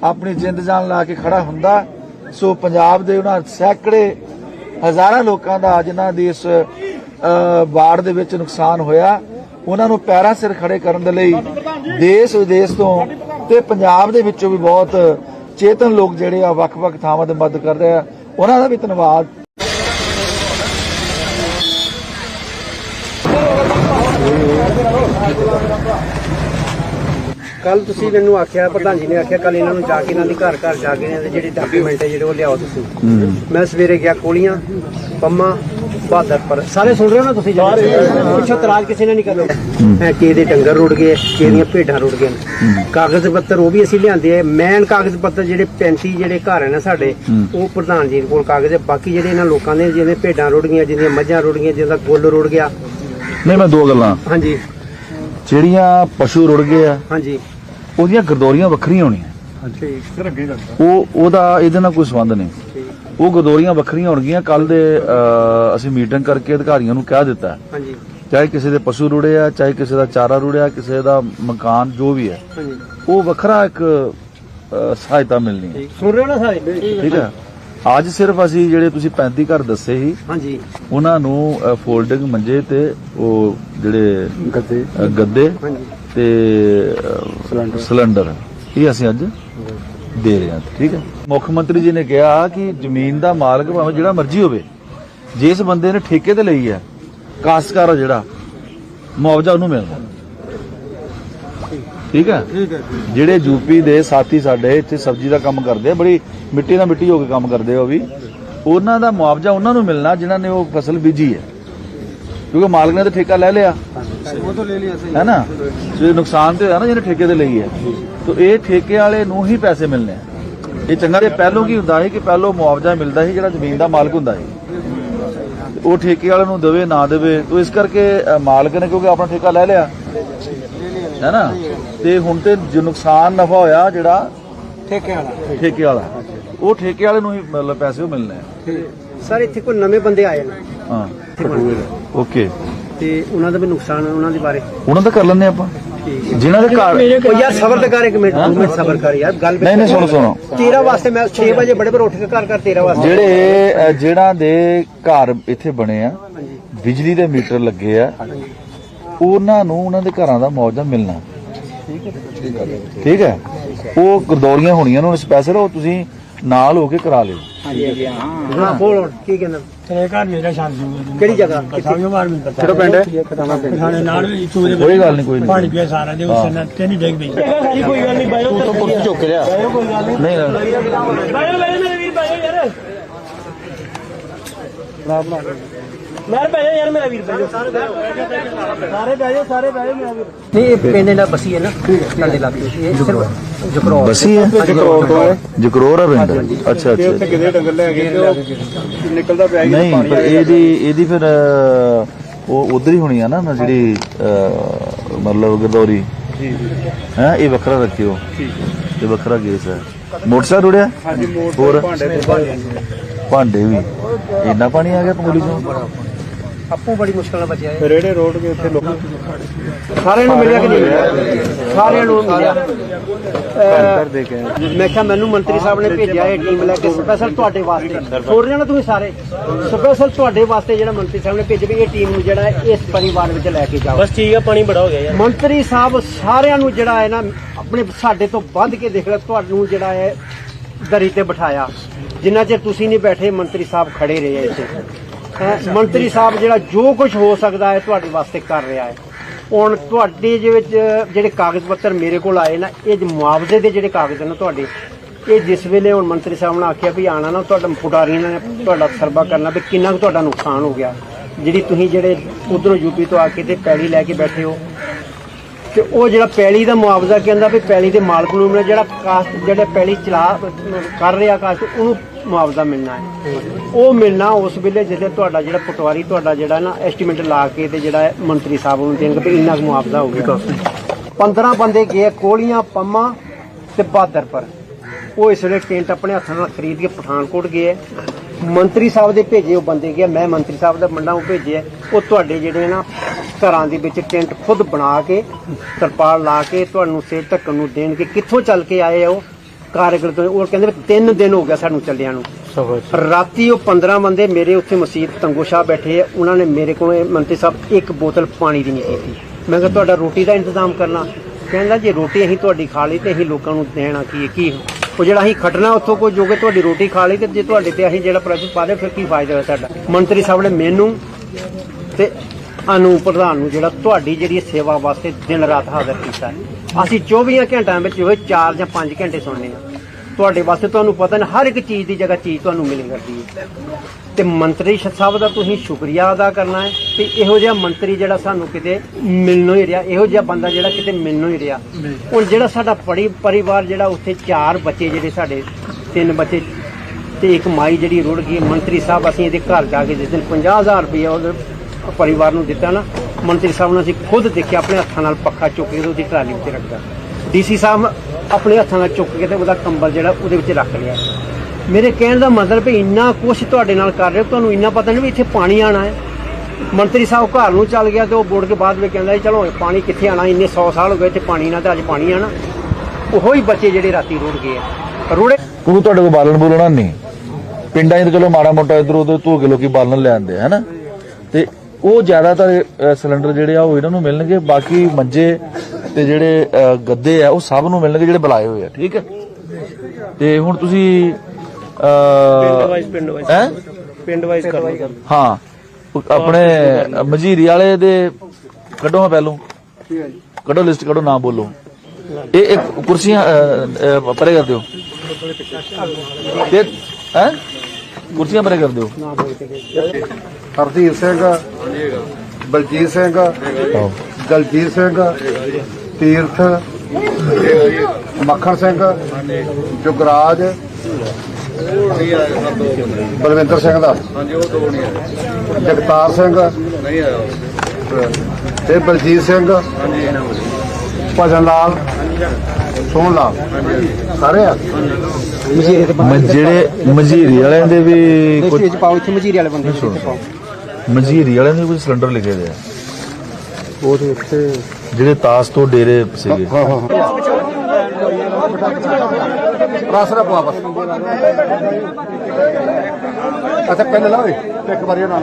ਆਪਣੀ ਜਿੰਦ ਜਾਨ ਲਾ ਕੇ ਖੜਾ ਹੁੰਦਾ। ਸੋ ਪੰਜਾਬ ਦੇ ਉਹਨਾਂ ਸੈਂਕੜੇ ਹਜ਼ਾਰਾਂ ਲੋਕਾਂ ਦਾ ਜਿਨ੍ਹਾਂ ਦੀ ਇਸ ਬਾੜ ਦੇ ਵਿੱਚ ਨੁਕਸਾਨ ਹੋਇਆ, ਉਹਨਾਂ ਨੂੰ ਪੈਰਾਂ ਸਿਰ ਖੜੇ ਕਰਨ ਦੇ ਲਈ ਦੇਸ਼ ਵਿਦੇਸ਼ ਤੋਂ ਤੇ ਪੰਜਾਬ ਦੇ ਵਿੱਚੋਂ ਵੀ ਬਹੁਤ ਚੇਤਨ ਲੋਕ ਜਿਹੜੇ ਆ ਵੱਖ-ਵੱਖ ਥਾਵਾਂ ਤੇ ਮਦਦ ਕਰ ਰਹੇ ਆ। ਉਹਨਾਂ ਦਾ ਵੀ ਧੰਨਵਾਦ। ਕੱਲ ਤੁਸੀਂ ਮੈਨੂੰ ਆਖਿਆ ਪ੍ਰਧਾਨ ਜੀ ਨੇ ਆਖਿਆ ਕੱਲ ਇਹਨਾਂ ਨੂੰ ਜਾ ਕੇ ਇਹਨਾਂ ਦੇ ਘਰ ਘਰ ਜਾ ਕੇ ਇਹਨਾਂ ਦੇ ਜਿਹੜੇ ਡਾਕੂਮੈਂਟ ਹੈ ਜਿਹੜੇ ਉਹ ਲਿਆਓ ਤੁਸੀਂ। ਮੈਂ ਸਵੇਰੇ ਗਿਆ ਕੋਲੀਆਂ ਪੰਮਾ ਬਹਾਦਰਪੁਰ ਸਾਰੇ ਸੁਣ ਰਹੇ ਹੋ ਨਾ ਤੁਸੀਂ ਜਿਹੜੇ? ਪਿੱਛੋਂ ਤਰਾਜ ਕਿਸੇ ਨੇ ਨਹੀਂ ਕਰਨਾ। ਹੈ। ਕਿ ਇਹਦੇ ਡੰਗਰ ਰੁੜ ਗਏ ਕਿ ਇਹਦੀਆਂ ਭੇਡਾਂ ਰੁੜ ਗਈਆਂ। ਕਾਗਜ਼ ਪੱਤਰ ਉਹ ਵੀ ਅਸੀਂ ਲਿਆਂਦੇ ਆ ਮੈਨ ਕਾਗਜ਼ ਪੱਤਰ ਜਿਹੜੇ 35 ਜਿਹੜੇ ਘਰ ਹਨ ਸਾਡੇ ਉਹ ਪ੍ਰਧਾਨ ਜੀ ਕੋਲ ਕਾਗਜ਼ ਹੈ ਬਾਕੀ ਜਿਹੜੇ ਇਹਨਾਂ ਲੋਕਾਂ ਦੇ ਜਿਹਦੇ ਭੇਡਾਂ ਰੁੜ ਗਈਆਂ ਜਿਹਦੀਆਂ ਮੱਝਾਂ ਰੁੜ ਗਈਆਂ ਜਿਹਦਾ ਗੁੱਲ ਰੁੜ ਗਿਆ। ਨਹੀਂ ਮੈਂ ਦੋ ਗੱਲਾਂ। ਹਾਂਜੀ। ਜਿਹੜੀਆਂ ਪਸ਼ੂ ਰੁੜ ਗਏ ਆ ਹਾਂਜੀ। ਉਹਦੀਆਂ ਗਰਦੌਰੀਆਂ ਵੱਖਰੀਆਂ ਹੋਣੀਆਂ। ਠੀਕ ਉਹ ਉਹਦਾ ਇਹਦੇ ਨਾਲ ਕੋਈ ਸੰਬੰਧ ਨਹੀਂ। ਉਹ ਗਰਦੌਰੀਆਂ ਵੱਖਰੀਆਂ ਹੋਣਗੀਆਂ। ਕੱਲ ਦੇ ਅ, ਅਸੀਂ ਮੀਟਿੰਗ ਕਰਕੇ ਅਧਿਕਾਰੀਆਂ ਨੂੰ ਕਹਿ ਦਿੱਤਾ। ਹਾਂਜੀ। ਚਾਹੇ ਕਿਸੇ ਦੇ ਪਸ਼ੂ ਰੁੜੇ ਆ ਚਾਹੇ ਕਿਸੇ ਦਾ ਚਾਰਾ ਰੁੜਿਆ ਕਿਸੇ ਦਾ ਮਕਾਨ ਜੋ ਵੀ ਹੈ ਹਾਂਜੀ। ਉਹ ਵੱਖਰਾ ਇੱਕ ਅ, ਸਹਾਇਤਾ ਮਿਲਣੀ ਹੈ ਸੁਣ ਰਹੇ ਹੋ ਨਾ ਸਾਰੇ? ਠੀਕ ਹੈ ਅੱਜ ਸਿਰਫ ਅਸੀਂ ਜਿਹੜੇ ਤੁਸੀਂ 35 ਘਰ ਦੱਸੇ ਸੀ ਹਾਂਜੀ। ਉਹਨਾਂ ਨੂੰ ਫੋਲਡਿੰਗ ਮੰਜੇ ਤੇ ਉਹ ਜਿਹੜੇ ਗੱਦੇ। ਤੇ ਸਿਲੰਡਰ। ਇਹ ਅਸੀਂ ਅੱਜ ਦੇ ਰਹੇ ਹਾਂ ਠੀਕ ਹੈ? ਮੁੱਖ ਮੰਤਰੀ ਜੀ ਨੇ ਕਿਹਾ ਕਿ ਜ਼ਮੀਨ ਦਾ ਮਾਲਕ ਭਾਵੇਂ ਜਿਹੜਾ ਮਰਜ਼ੀ ਹੋਵੇ ਜਿਸ ਬੰਦੇ ਨੇ ਠੇਕੇ ਤੇ ਲਈ ਹੈ ਕਾਸ਼ਤਕਾਰ ਆ ਜਿਹੜਾ ਮੁਆਵਜ਼ਾ ਉਹਨੂੰ ਮਿਲਣਾ ਠੀਕ ਹੈ? ਜਿਹੜੇ ਯੂਪੀ ਦੇ ਸਾਥੀ ਸਾਡੇ ਇੱਥੇ ਸਬਜ਼ੀ ਦਾ ਕੰਮ ਕਰਦੇ ਆ ਬੜੀ ਮਿੱਟੀ ਨਾਲ ਮਿੱਟੀ ਹੋ ਕੇ ਕੰਮ ਕਰਦੇ ਉਹ ਵੀ। ਉਹਨਾਂ ਦਾ ਮੁਆਵਜ਼ਾ ਉਹਨਾਂ ਨੂੰ ਮਿਲਣਾ ਜਿਨ੍ਹਾਂ ਨੇ ਉਹ ਫਸਲ ਬੀਜੀ ਹੈ। ਕਿਉਂਕਿ ਮਾਲਕ ਨੇ ਤਾਂ ਠੇਕਾ ਲੈ ਲਿਆ। ਉਹ ਤੋਂ ਲੈ ਲਿਆ ਸਹੀ ਹੈ ਨਾ? ਇਹ ਨੁਕਸਾਨ ਤੇ ਹੋਇਆ ਨਾ ਜਿਹਨੇ ਠੇਕੇ ਤੇ ਲਈ ਹੈ। ਤੋ ਇਹ ਠੇਕੇ ਵਾਲੇ ਨੂੰ ਹੀ ਪੈਸੇ ਮਿਲਨੇ ਆ। ਇਹ ਚੰਗਾ ਤੇ ਪਹਿਲੋਂ ਕੀ ਹੁੰਦਾ ਸੀ ਕਿ ਪਹਿਲੋਂ ਮੁਆਵਜ਼ਾ ਮਿਲਦਾ ਸੀ ਜਿਹੜਾ ਜ਼ਮੀਨ ਦਾ ਮਾਲਕ ਹੁੰਦਾ ਸੀ। ਉਹ ਠੇਕੇ ਵਾਲੇ ਨੂੰ ਦੇਵੇ ਨਾ ਦੇਵੇ ਤੋ ਇਸ ਕਰਕੇ ਮਾਲਕ ਨੇ ਕਿਉਂਕਿ ਆਪਣਾ ਠੇਕਾ ਲੈ ਲਿਆ। ਹੈ ਨਾ? ਤੇ ਹੁਣ ਤੇ ਜੋ ਨੁਕਸਾਨ ਨਫਾ ਹੋਇਆ ਜਿਹੜਾ ਠੇਕੇ ਵਾਲਾ। ਠੇਕੇ ਵਾਲਾ। ਉਹ ਠੇਕੇ ਵਾਲੇ ਨੂੰ ਹੀ ਮਤਲਬ ਪੈਸੇ ਉਹ ਮਿਲਨੇ ਆ। ਸਰ ਇੱਥੇ ਕੋਈ ਨਵੇਂ ਬੰਦੇ ਆਏ ਨੇ? ਹਾਂ। ਓਕੇ। ਤੇ ਉਹਨਾਂ ਦਾ ਵੀ ਨੁਕਸਾਨ ਹੈ ਉਹਨਾਂ ਦੇ ਬਾਰੇ? ਉਹਨਾਂ ਦਾ ਕਰ ਲੈਂਦੇ ਆਪਾਂ। ਜਿਨ੍ਹਾਂ ਦੇ ਘਰ ਉਹ ਯਾਰ ਸਬਰ ਤੇ ਕਰ ਇੱਕ ਮਿੰਟ ਦੋ ਮਿੰਟ ਸਬਰ ਕਰ ਯਾਰ ਗੱਲ ਨਹੀਂ ਨਹੀਂ ਸੁਣੋ ਸੁਣੋ। ਤੇਰਾ ਵਾਸਤੇ ਮੈਂ 6 ਵਜੇ ਬੜੇ ਪਰ ਉੱਠ ਕੇ ਘਰ ਘਰ ਤੇਰਾ ਵਾਸਤੇ। ਜਿਹੜੇ ਜਿਹੜਾ ਦੇ ਘਰ ਇੱਥੇ ਬਣੇ ਆ ਬਿਜਲੀ ਦੇ ਮੀਟਰ ਲੱਗੇ ਆ ਉਹਨਾਂ ਨੂੰ ਉਹਨਾਂ ਦੇ ਘਰਾਂ ਦਾ ਮੁਆਵਜ਼ਾ ਮਿਲਣਾ। ਠੀਕ ਹੈ। ਉਹ ਗਰਦੌਰੀਆਂ ਹੋਣੀਆਂ ਉਹਨਾਂ ਨੂੰ ਸਪੈਸ਼ਲ ਉਹ ਤੁਸੀਂ ਨਾਲ ਹੋ ਕੇ ਕਰਾ ਲਿਓ। ਹਾਂ। ਬੋਲ ਹੁਣ, ਕੀ ਕਹਿੰਦਾ ਤੇਰੇ ਘਰ ਮੇਰਾ ਸ਼ਾਂਤੀ ਕਿਹੜੀ ਜਗ੍ਹਾ? ਕਿੱਥੇ ਮਾਰ ਮੈਨੂੰ ਪਤਾ ਕਿਹੜਾ ਪਿੰਡ ਹੈ? ਸਾਡੇ ਨਾਲ ਵੀ ਇੱਥੋਂ ਦੇ ਕੋਈ ਗੱਲ ਨਹੀਂ ਕੋਈ ਪਾਣੀ ਪਿਆ ਸਾਰਾ ਦੇ ਉਸ ਨਾਲ ਤੇ ਨਹੀਂ ਡਿੱਗ ਪਈ। ਕੋਈ ਗੱਲ ਨਹੀਂ ਬਾਇਓ ਤੋਂ ਪੁੱਤ ਚੁੱਕ ਲਿਆ। ਬਾਇਓ ਕੋਈ ਗੱਲ ਨਹੀਂ। ਨਹੀਂ ਨਹੀਂ। ਬਾਇਓ ਬਾਇਓ ਮੇਰੇ ਵੀਰ ਬਾਇਓ ਯਾਰ। ਮੈਂ ਬਾਇਓ ਯਾਰ ਮੇਰਾ ਵੀਰ ਬਾਇਓ ਸਾਰੇ ਬਾਇਓ ਸਾਰੇ ਬਾਇਓ ਮੇਰਾ ਵੀਰ। ਨਹੀਂ ਇਹ ਪਿੰਡ ਦਾ ਬਸੀ ਹੈ ਨਾ ਤੁਹਾਡੇ ਇਲਾਕੇ ਚ। ਇਹ ਸਿਰਫ ਜਕਰੌਰ। ਬਸੀ ਹੈ? ਜਕਰੌਰ। ਤੋਂ ਹੈ? ਜਕਰੋਰ ਆ ਪਿੰਡ? ਅੱਛਾ ਅੱਛਾ ਕਿਤੇ ਡੰਗਰ ਲੈ ਗਏ ਤੇ ਉਹ ਨਿਕਲਦਾ ਪਿਆ ਨਹੀਂ ਪਰ ਇਹਦੀ ਇਹਦੀ ਫਿਰ ਅਹ, ਉਹ ਉਧਰ ਹੀ ਹੋਣੀ ਆ ਨਾ ਨਾ ਜਿਹੜੀ ਅਹ, ਮਤਲਬ ਹੈ ਇਹ ਵੱਖਰਾ ਰੱਖਿਓ। ਇਹ ਵੱਖਰਾ ਕੇਸ ਹੈ। ਮੋਟਰਸਾਈਕਲ ਉੜਿਆ ਹਾਂਜੀ ਭਾਂਡੇ ਵੀ। ਇੰਨਾ ਪਾਣੀ ਆ ਗਿਆ ਪੰਗੂਲੀ ਚੋਂ? ਆਪੋ ਬੜੀ ਮੁਸ਼ਕਲ ਨਾਲ ਬਚਿਆ ਹੈ ਰੇੜੇ ਰੋਡ ਕੇ ਉੱਥੇ ਲੋਕ ਸਾਰਿਆਂ ਨੂੰ ਮਿਲਿਆ ਕਿ ਨਹੀਂ ਮਿਲਿਆ? ਸਾਰਿਆਂ ਨੂੰ ਮਿਲਿਆ। ਅਹ, ਮੈਂ ਕਿਹਾ ਮੈਨੂੰ ਮੰਤਰੀ ਸਾਹਿਬ ਨੇ ਭੇਜਿਆ ਇਹ ਟੀਮ ਲੈ ਕੇ ਸਪੈਸ਼ਲ ਤੁਹਾਡੇ ਵਾਸਤੇ। ਸੁਣ ਰਹੇ ਹੋ ਨਾ ਤੁਸੀਂ ਸਾਰੇ? ਸਪੈਸ਼ਲ ਤੁਹਾਡੇ ਵਾਸਤੇ ਜਿਹੜਾ ਮੰਤਰੀ ਸਾਹਿਬ ਨੇ ਭੇਜਿਆ ਵੀ ਇਹ ਟੀਮ ਨੂੰ ਜਿਹੜਾ ਹੈ ਇਸ ਪਰਿਵਾਰ ਵਿੱਚ ਲੈ ਕੇ ਜਾਓ। ਬਸ ਠੀਕ ਆ ਪਾਣੀ ਬੜਾ ਹੋ ਗਿਆ ਯਾਰ। ਮੰਤਰੀ ਸਾਹਿਬ ਸਾਰਿਆਂ ਨੂੰ ਜਿਹੜਾ ਹੈ ਨਾ ਆਪਣੇ ਸਾਡੇ ਤੋਂ ਵੱਧ ਕੇ ਦੇਖ ਲਿਆ ਤੁਹਾਨੂੰ ਜਿਹੜਾ ਹੈ ਦਰੀ ਤੇ ਬਿਠਾਇਆ। ਜਿੰਨਾ ਚਿਰ ਤੁਸੀਂ ਨਹੀਂ ਬੈਠੇ ਮੰਤਰੀ ਸਾਹਿਬ ਖੜੇ ਰਹੇ ਇੱਥੇ। ਮੰਤਰੀ ਸਾਹਿਬ, ਜਿਹੜਾ ਜੋ ਕੁਝ ਹੋ ਸਕਦਾ ਹੈ ਤੁਹਾਡੇ ਵਾਸਤੇ ਕਰ ਰਿਹਾ ਹੈ। ਹੁਣ ਤੁਹਾਡੇ ਦੇ ਵਿੱਚ, ਜਿਹੜੇ ਕਾਗਜ਼ ਪੱਤਰ ਮੇਰੇ ਕੋਲ ਆਏ ਨਾ, ਇਹ ਮੁਆਵਜ਼ੇ ਦੇ ਜਿਹੜੇ ਕਾਗਜ਼ ਨੇ ਤੁਹਾਡੇ, ਇਹ ਜਿਸ ਵੇਲੇ ਹੁਣ ਮੰਤਰੀ ਸਾਹਿਬ ਨੇ ਆਖਿਆ ਵੀ ਆਣਾ ਨਾ, ਤੁਹਾਡਾ ਪੁਟਾਰੀਆਂ ਨੇ ਤੁਹਾਡਾ ਸਰਵਾ ਕਰਨਾ, ਵੀ ਕਿੰਨਾ ਕੁ ਤੁਹਾਡਾ ਨੁਕਸਾਨ ਹੋ ਗਿਆ। ਜਿਹੜੀ ਤੁਸੀਂ ਜਿਹੜੇ ਉਧਰੋਂ ਯੂਪੀ ਤੋਂ ਆ ਕੇ ਤੇ ਪੈਲੀ ਲੈ ਕੇ ਬੈਠੇ ਹੋ ਤੇ ਉਹ ਜਿਹੜਾ ਪੈਲੀ ਦਾ ਮੁਆਵਜ਼ਾ ਕਹਿੰਦਾ ਵੀ ਪੈਲੀ ਦੇ ਮਾਲਕ ਨੂੰ ਮਿਲਣਾ, ਜਿਹੜਾ ਕਾਸਟ, ਜਿਹੜਾ ਪੈਲੀ ਚਲਾ, ਕਰ ਰਿਹਾ ਕਾਸਟ, ਉਹਨੂੰ ਮੁਆਵਜ਼ਾ ਮਿਲਣਾ ਹੈ। ਉਹ ਮਿਲਣਾ ਉਸ ਵੇਲੇ ਜਦੋਂ ਤੁਹਾਡਾ ਜਿਹੜਾ ਪਟਵਾਰੀ, ਤੁਹਾਡਾ ਜਿਹੜਾ ਨਾ ਐਸਟੀਮੇਟ ਲਾ ਕੇ ਤੇ ਜਿਹੜਾ ਮੰਤਰੀ ਸਾਹਿਬ ਨੂੰ ਦੇਣਗੇ ਵੀ ਇੰਨਾ ਕੁ ਮੁਆਵਜ਼ਾ ਹੋ ਗਿਆ। 15 ਬੰਦੇ ਗਏ ਕੋਲੀਆਂ ਪੰਮਾ ਤੇ ਬਹਾਦਰਪੁਰ। ਉਹ ਇਸ ਵੇਲੇ ਟੈਂਟ ਆਪਣੇ ਹੱਥਾਂ ਨਾਲ ਖਰੀਦ ਕੇ ਪਠਾਨਕੋਟ ਗਏ ਮੰਤਰੀ ਸਾਹਿਬ ਦੇ ਭੇਜੇ ਉਹ ਬੰਦੇ ਗਏ ਮੈਂ ਮੰਤਰੀ ਸਾਹਿਬ ਦਾ ਮੰਡਾ ਉਹ ਭੇਜਿਆ। ਉਹ ਤੁਹਾਡੇ ਜਿਹੜੇ ਨਾ ਘਰਾਂ ਦੇ ਵਿੱਚ ਟੈਂਟ ਖੁਦ ਬਣਾ ਕੇ ਤਰਪਾਲ ਲਾ ਕੇ ਤੁਹਾਨੂੰ ਸਿਰ ਢੱਕਣ ਨੂੰ ਦੇਣਗੇ ਕਿੱਥੋਂ ਚੱਲ ਕੇ ਆਏ ਆ ਉਹ ਕਾਰਗਲ ਤੋਂ? ਉਹ ਕਹਿੰਦੇ ਤਿੰਨ ਦਿਨ ਹੋ ਗਿਆ ਸਾਨੂੰ ਚੱਲਿਆਂ ਨੂੰ। ਰਾਤੀ ਉਹ 15 ਬੰਦੇ ਮੇਰੇ ਉੱਥੇ ਮਸਜਿਦ ਤੰਗੋ ਸ਼ਾਹ ਬੈਠੇ ਆ ਉਹਨਾਂ ਨੇ ਮੇਰੇ ਕੋਲ ਮੰਤਰੀ ਸਾਹਿਬ ਇੱਕ ਬੋਤਲ ਪਾਣੀ ਦੀ ਨਹੀਂ ਪੀਤੀ। ਮੈਂ ਕਿਹਾ ਤੁਹਾਡਾ ਰੋਟੀ ਦਾ ਇੰਤਜ਼ਾਮ ਕਰਨਾ। ਕਹਿੰਦਾ ਜੇ ਰੋਟੀ ਅਸੀਂ ਤੁਹਾਡੀ ਖਾ ਲਈ ਤੇ ਅਸੀਂ ਲੋਕਾਂ ਨੂੰ ਦੇਣਾ ਕੀ ਹੈ, ਕੀ ਉਹ ਜਿਹੜਾ ਅਸੀਂ ਖਟਣਾ ਉੱਥੋਂ ਕੋਈ ਜੋਗੇ ਤੁਹਾਡੀ ਰੋਟੀ ਖਾ ਲਈ ਤੇ ਜੇ ਤੁਹਾਡੇ ਤੇ ਅਸੀਂ ਜਿਹੜਾ ਪ੍ਰੈਸ਼ਰ ਪਾ ਦੇ, ਫਿਰ ਕੀ ਫਾਇਦਾ ਹੋਇਆ ਸਾਡਾ? ਮੰਤਰੀ ਸਾਹਿਬ ਨੇ ਮੈਨੂੰ ਤੇ ਅਨੂ ਪ੍ਰਧਾਨ ਨੂੰ ਜਿਹੜਾ ਤੁਹਾਡੀ ਜਿਹੜੀ ਸੇਵਾ ਵਾਸਤੇ ਦਿਨ ਰਾਤ ਹਾਜ਼ਰ ਕੀਤਾ। ਅਸੀਂ 24 ਘੰਟਿਆਂ ਵਿੱਚ ਉਹ 4 ਜਾਂ 5 ਘੰਟੇ ਸੁਣਨੇ ਆ। ਤੁਹਾਡੇ ਵਾਸਤੇ ਤੁਹਾਨੂੰ ਪਤਾ ਨਾ, ਹਰ ਇੱਕ ਚੀਜ਼ ਦੀ ਜਗ੍ਹਾ ਚੀਜ਼ ਤੁਹਾਨੂੰ ਮਿਲ ਕਰਦੀ ਹੈ। ਤੇ ਮੰਤਰੀ ਸਾਹਿਬ ਦਾ ਤੁਸੀਂ ਸ਼ੁਕਰੀਆ ਅਦਾ ਕਰਨਾ ਹੈ ਤੇ ਇਹੋ ਜਿਹਾ ਮੰਤਰੀ ਜਿਹੜਾ ਸਾਨੂੰ ਕਿਤੇ ਮਿਲਣੋਂ ਹੀ ਰਿਹਾ, ਇਹੋ ਜਿਹਾ ਬੰਦਾ ਜਿਹੜਾ ਕਿਤੇ ਮਿਲਣੋਂ ਹੀ ਰਿਹਾ। ਹੁਣ ਜਿਹੜਾ ਸਾਡਾ ਪੜੀ, ਪਰਿਵਾਰ ਜਿਹੜਾ ਉੱਥੇ ਚਾਰ ਬੱਚੇ ਜਿਹੜੇ ਸਾਡੇ, ਤਿੰਨ ਬੱਚੇ ਤੇ ਇੱਕ ਮਾਈ ਜਿਹੜੀ ਰੁੜ ਗਈ ਮੰਤਰੀ ਸਾਹਿਬ ਅਸੀਂ ਇਹਦੇ ਘਰ ਜਾ ਕੇ ਜਿਸ ਦਿਨ 50000 ਰੁਪਏ ਉਹਦੇ ਪਰਿਵਾਰ ਨੂੰ ਦਿੱਤਾ ਨਾ, ਮੰਤਰੀ ਸਾਹਿਬ ਨੇ ਅਸੀਂ ਖੁਦ ਦੇਖਿਆ, ਆਪਣੇ ਹੱਥਾਂ ਨਾਲ ਪੱਖਾ ਚੁੱਕ ਕੇ ਉਹਦੀ ਟਰਾਲੀ ਉੱਤੇ ਰੱਖਦਾ। ਡੀਸੀ ਸਾਹਿਬ ਆਪਣੇ ਹੱਥਾਂ ਨਾਲ ਚੁੱਕ ਕੇ ਤੇ ਉਹਦਾ ਕੰਬਲ ਜਿਹੜਾ ਉਹਦੇ ਵਿੱਚ ਰੱਖ ਲਿਆ। ਮੇਰੇ ਕਹਿਣ ਦਾ ਮਤਲਬ ਵੀ ਇੰਨਾ ਕੁਝ ਤੁਹਾਡੇ ਨਾਲ ਕਰ ਰਹੇ ਤੁਹਾਨੂੰ ਇੰਨਾ ਪਤਾ ਨਹੀਂ ਵੀ ਇੱਥੇ ਪਾਣੀ ਆਣਾ ਹੈ। ਮੰਤਰੀ ਸਾਹਿਬ ਘਰ ਨੂੰ ਚੱਲ ਗਿਆ ਤੇ ਉਹ ਬੋੜ ਕੇ ਬਾਅਦ ਵਿੱਚ ਕਹਿੰਦਾ ਚਲੋ ਪਾਣੀ ਕਿੱਥੇ ਆਣਾ ਇੰਨੇ 100 ਸਾਲ ਹੋ ਗਏ ਇੱਥੇ ਪਾਣੀ ਨਾ ਤੇ ਅੱਜ ਪਾਣੀ ਆਣਾ ਉਹੋ ਹੀ ਬੱਚੇ ਜਿਹੜੇ ਰਾਤੀ ਰੁੜ ਗਏ ਆ। ਰੁੜੇ ਉਹ ਤੁਹਾਡੇ ਕੋਲ ਬਾਲਣ ਬੋਲਣਾ ਨਹੀਂ ਪਿੰਡਾਂ 'ਚ ਚਲੋ ਮਾੜਾ ਮੋਟਾ ਇਧਰ ਉਧਰ ਧੋ ਕੇ ਲੋਕੀ ਬਾਲਣ ਲੈ ਆਉਂਦੇ ਆ ਤੇ ਉਹ ਜ਼ਿਆਦਾਤਰ ਸਿਲੰਡਰ ਜਿਹੜੇ ਆ ਉਹ ਇਹਨਾਂ ਨੂੰ ਮਿਲਣਗੇ, ਬਾਕੀ ਮੰਜੇ ਤੇ ਜਿਹੜੇ ਗੱਦੇ ਆ ਉਹ ਸਭ ਨੂੰ ਮਿਲਣਗੇ ਜਿਹੜੇ ਬੁਲਾਏ ਹੋਏ ਆ ਠੀਕ ਹੈ? ਤੇ ਹੁਣ ਤੁਸੀਂ ਪਿੰਡ ਅ ਵਾਈਜ਼ ਪਿੰਡ ਵਾਈਜ਼। ਹੈ? ਪਿੰਡ ਵਾਈਜ਼ ਕਰ ਲਓ। ਹਾਂ। ਉਹ ਆਪਣੇ ਮਝੀਰੀ ਵਾਲੇ ਦੇ ਕੱਢੋ ਹਾਂ ਪਹਿਲੋਂ। ਕੱਢੋ ਲਿਸਟ ਕੱਢੋ ਨਾਮ ਬੋਲੋ। ਇਹ ਇੱਕ ਕੁਰਸੀਆਂ ਪਰੇ ਕਰ ਦਿਓ। ਤੇ ਹੈ? ਕੁਰਸੀਆਂ ਪਰੇ ਕਰ ਦਿਓ। ਹਰਦੀਪ ਸਿੰਘ। ਬਲਜੀਤ ਸਿੰਘ ਦਲਜੀਤ ਸਿੰਘ ਤੀਰਥ ਮੱਖਣ ਸਿੰਘ ਜੁਗਰਾਜ ਬਲਵਿੰਦਰ ਸਿੰਘ ਦਾ ਹਾਂਜੀ ਉਹ ਦੋ ਨਹੀਂ ਜਗਤਾਰ ਸਿੰਘ ਨਹੀਂ ਆਇਆ ਤੇ ਬਲਜੀਤ ਸਿੰਘ ਹਾਂਜੀ ਭਜਨ ਲਾਲ ਸੋਹਣ ਲਾਲ ਸਾਰੇ ਆ। ਮ- ਜਿਹੜੇ ਮਝੀਰੀ ਵਾਲਿਆਂ ਦੇ ਵੀ ਕੁਝ ਪਾਓ ਇੱਥੇ ਮਜੀਰੇ ਵਾਲੇ ਬੰਦੇ ਇੱਥੇ ਪਾਓ। ਮਝੀਰੀ ਵਾਲਿਆਂ ਦੇ ਕੁਝ ਸਿਲੰਡਰ ਲਿਖੇ ਦੇ ਆ। ਉਹ ਤੇ ਉੱਥੇ ਜਿਹੜੇ ਤਾਸ ਤੋਂ ਡੇਰੇ ਸੀਗੇ। ਹਾਂ ਹਾਂ ਰਸ ਪਵਾ ਬਸ ਅੱਛਾ ਪਹਿਲੇ ਲਾ ਓਏ ਤੇ ਇੱਕ ਵਾਰੀ ਨਾ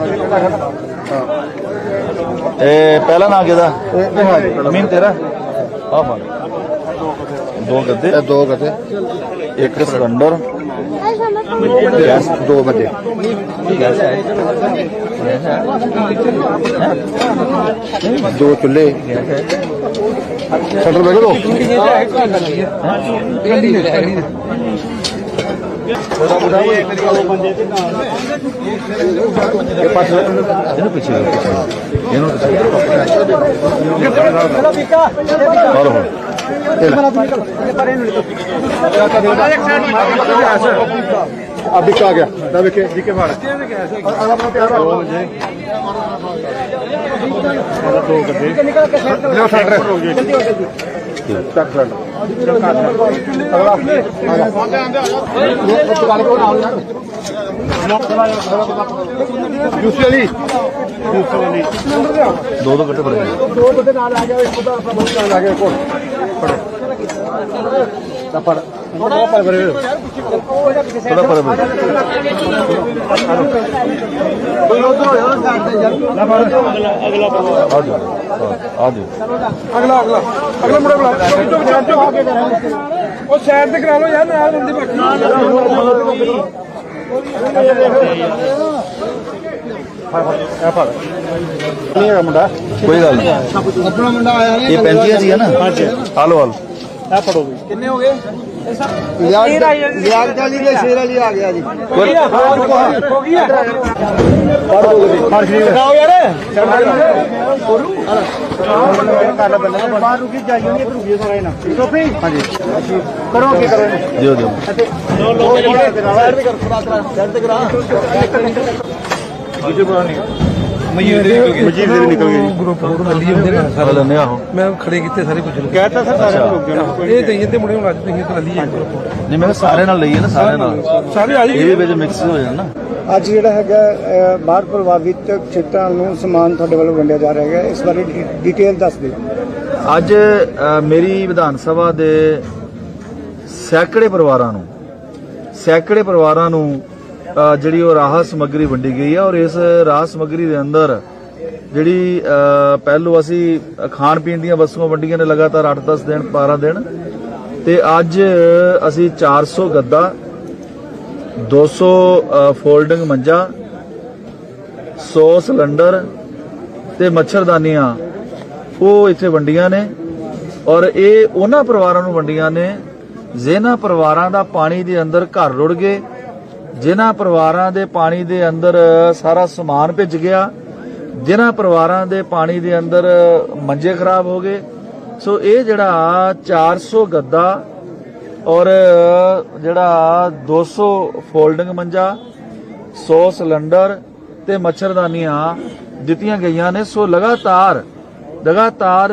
ਇਹ ਪਹਿਲਾ ਨਾਂ ਕਿਹਦਾ? ਇਹ ਹਾਂ ਜੀ ਅਮੀਨ ਤੇਰਾ? ਆ ਫੜ ਦੋ ਗੱਦੇ ਇਹ ਦੋ ਗੱਦੇ ਇੱਕ ਸਿਲੰਡਰ ਗੈਸ ਦੋ ਵੱਡੇ ਦੋ ਚੁੱਲ੍ਹੇ ਸ਼ਟਰ ਵੇਖ ਲੋ ਇਹ ਪਾਸ ਇਹਨੂੰ ਪਿੱਛੇ ਕਰੋ, ਪਿੱਛੇ ਕਰੋ। ਇਹਨੂੰ ਪਿੱਛੇ ਕਰੋ ਹੁਣ ਗਿਆ ਦਾ ਫੜ ਦੋ ਗੱਟੇ ਬੜੇ ਦੋ ਬੰਦੇ ਨਾਲ ਆ ਜਾਓ ਇੱਕ ਦਾ ਆਪਣਾ ਬਹੁਤ ਨਾਲ ਆ ਗਿਆ ਕੋਲ ਫੜੋ ਤਾਂ ਫੜ ਥੋੜਾ ਪਰ ਬਰੇ ਥੋੜਾ ਪਰ ਕੋਈ ਉਧਰ ਹੋ ਜਾਣਾ ਸਾਈਡ ਤੇ ਯਾਰ ਨਾ ਫੜ ਆ ਜਾਓ ਆ ਜਾਓ। ਅਗਲਾ ਅਗਲਾ। ਮੁੰਡਾ ਬੁਲਾ। ਉਹ ਸਾਈਡ ਤੇ ਕਰਾ ਲਓ ਯਾਰ ਨਾਲ ਹੁੰਦੇ ਬਾਕੀ। ਨਹੀਂ ਹੈਗਾ ਮੁੰਡਾ ਕੋਈ ਗੱਲ ਨਹੀਂ ਆਪਣਾ ਮੁੰਡਾ ਆਇਆ ਨਹੀਂ ਇਹ ਪੈਂਤੀਆਂ ਸੀ ਹੈ ਨਾ ਹਾਲੋ ਹਾਲ ਲਿਆਗ ਚਾਲੀ ਦੇ ਸ਼ੇਰ ਵਾਲੀ ਆ ਗਿਆ ਜੀ। ਹੋ ਗਈ ਖਾਓ ਯਾਰ ਬਾਹਰ ਰੁਕੀ ਜਾਈਓ ਨਹੀਂ ਰੁਕੀ ਸਾਰੇ ਨਾ ਟੋਪੀ? ਹਾਂਜੀ। ਕਰੋ ਕੀ ਕਰੋ। ਦਿਓ ਦਿਓ। ਮਜੀਦ ਦੇ ਨਿਕਲ ਗਏ। ਗਰੁੱਪ ਹੋਰ ਲੱਲੀ ਹੁੰਦੇ ਨਾਲ ਕਰ ਲੈਣੇ ਆਹੋ। ਮੈਂ ਖੜੇ ਕੀਤੇ ਸਾਰੇ ਕੁਝ ਨੂੰ ਕਹਿਤਾ ਸਰ ਸਾਰੇ ਲੋਕ ਇਹ ਦਈਏ ਤੇ ਮੁੰਡੇ ਹੁਣ ਅੱਜ ਤੁਸੀਂ ਤਾਂ ਲੱਲੀ ਜਾਂਦੇ ਨਹੀਂ ਮੈਂ ਕਿਹਾ ਸਾਰੇ ਨਾਲ ਲਈਏ ਨਾ ਸਾਰੇ ਨਾਲ। ਸਾਰੇ ਆ ਇਹ ਵੀ ਵਿੱਚ ਮਿਕਸ ਹੋ ਜਾਣਾ ਨਾ। ਅੱਜ ਜਿਹੜਾ ਹੈਗਾ ਬਾੜ ਪ੍ਰਭਾਵਿਤ ਖੇਤਰਾਂ ਨੂੰ ਸਮਾਨ ਤੁਹਾਡੇ ਵੱਲੋਂ ਵੰਡਿਆ ਜਾ ਰਿਹਾ ਹੈਗਾ। ਇਸ ਬਾਰੇ ਡਿਟੇਲ ਦੱਸ ਦਿਓ। ਅੱਜ ਮੇਰੀ ਵਿਧਾਨ ਸਭਾ ਦੇ ਸੈਂਕੜੇ ਪਰਿਵਾਰਾਂ ਨੂੰ ਸੈਂਕੜੇ ਪਰਿਵਾਰਾਂ ਨੂੰ ਜਿਹੜੀ ਉਹ ਰਾਹਤ ਸਮੱਗਰੀ ਵੰਡੀ ਗਈ ਹੈ ਔਰ ਇਸ ਰਾਹਤ ਸਮੱਗਰੀ ਦੇ ਅੰਦਰ ਜਿਹੜੀ ਪਹਿਲੂ ਅਸੀਂ ਖਾਣ ਪੀਣ ਦੀਆਂ ਵਸਤੂਆਂ ਵੰਡੀਆਂ ਨੇ ਲਗਾਤਾਰ 8-10 ਦਿਨ 12 ਦਿਨ। ਤੇ ਅੱਜ ਅਸੀਂ 400 ਗੱਦਾ 200 ਅ, ਫੋਲਡਿੰਗ ਮੰਜਾ 100 ਸਿਲੰਡਰ ਤੇ ਮੱਛਰਦਾਨੀਆਂ ਉਹ ਇੱਥੇ ਵੰਡੀਆਂ ਨੇ। ਔਰ ਇਹ ਉਹਨਾਂ ਪਰਿਵਾਰਾਂ ਨੂੰ ਵੰਡੀਆਂ ਨੇ ਜਿਨ੍ਹਾਂ ਪਰਿਵਾਰਾਂ ਦਾ ਪਾਣੀ ਦੇ ਅੰਦਰ ਘਰ ਰੁੜ ਗਏ। ਜਿਨ੍ਹਾਂ ਪਰਿਵਾਰਾਂ ਦੇ ਪਾਣੀ ਦੇ ਅੰਦਰ ਸਾਰਾ ਸਮਾਨ ਭਿੱਜ ਗਿਆ, ਜਿਨ੍ਹਾਂ ਪਰਿਵਾਰਾਂ ਦੇ ਪਾਣੀ ਦੇ ਅੰਦਰ ਮੰਜੇ ਖਰਾਬ ਹੋ ਗਏ। ਸੋ ਇਹ ਜਿਹੜਾ 400 ਗੱਦਾ ਔਰ ਜਿਹੜਾ 200 ਫੋਲਡਿੰਗ ਮੰਜਾ 100 ਸਿਲੰਡਰ ਤੇ ਮੱਛਰਦਾਨੀਆਂ ਦਿੱਤੀਆਂ ਗਈਆਂ ਨੇ। ਸੋ ਲਗਾਤਾਰ ਲਗਾਤਾਰ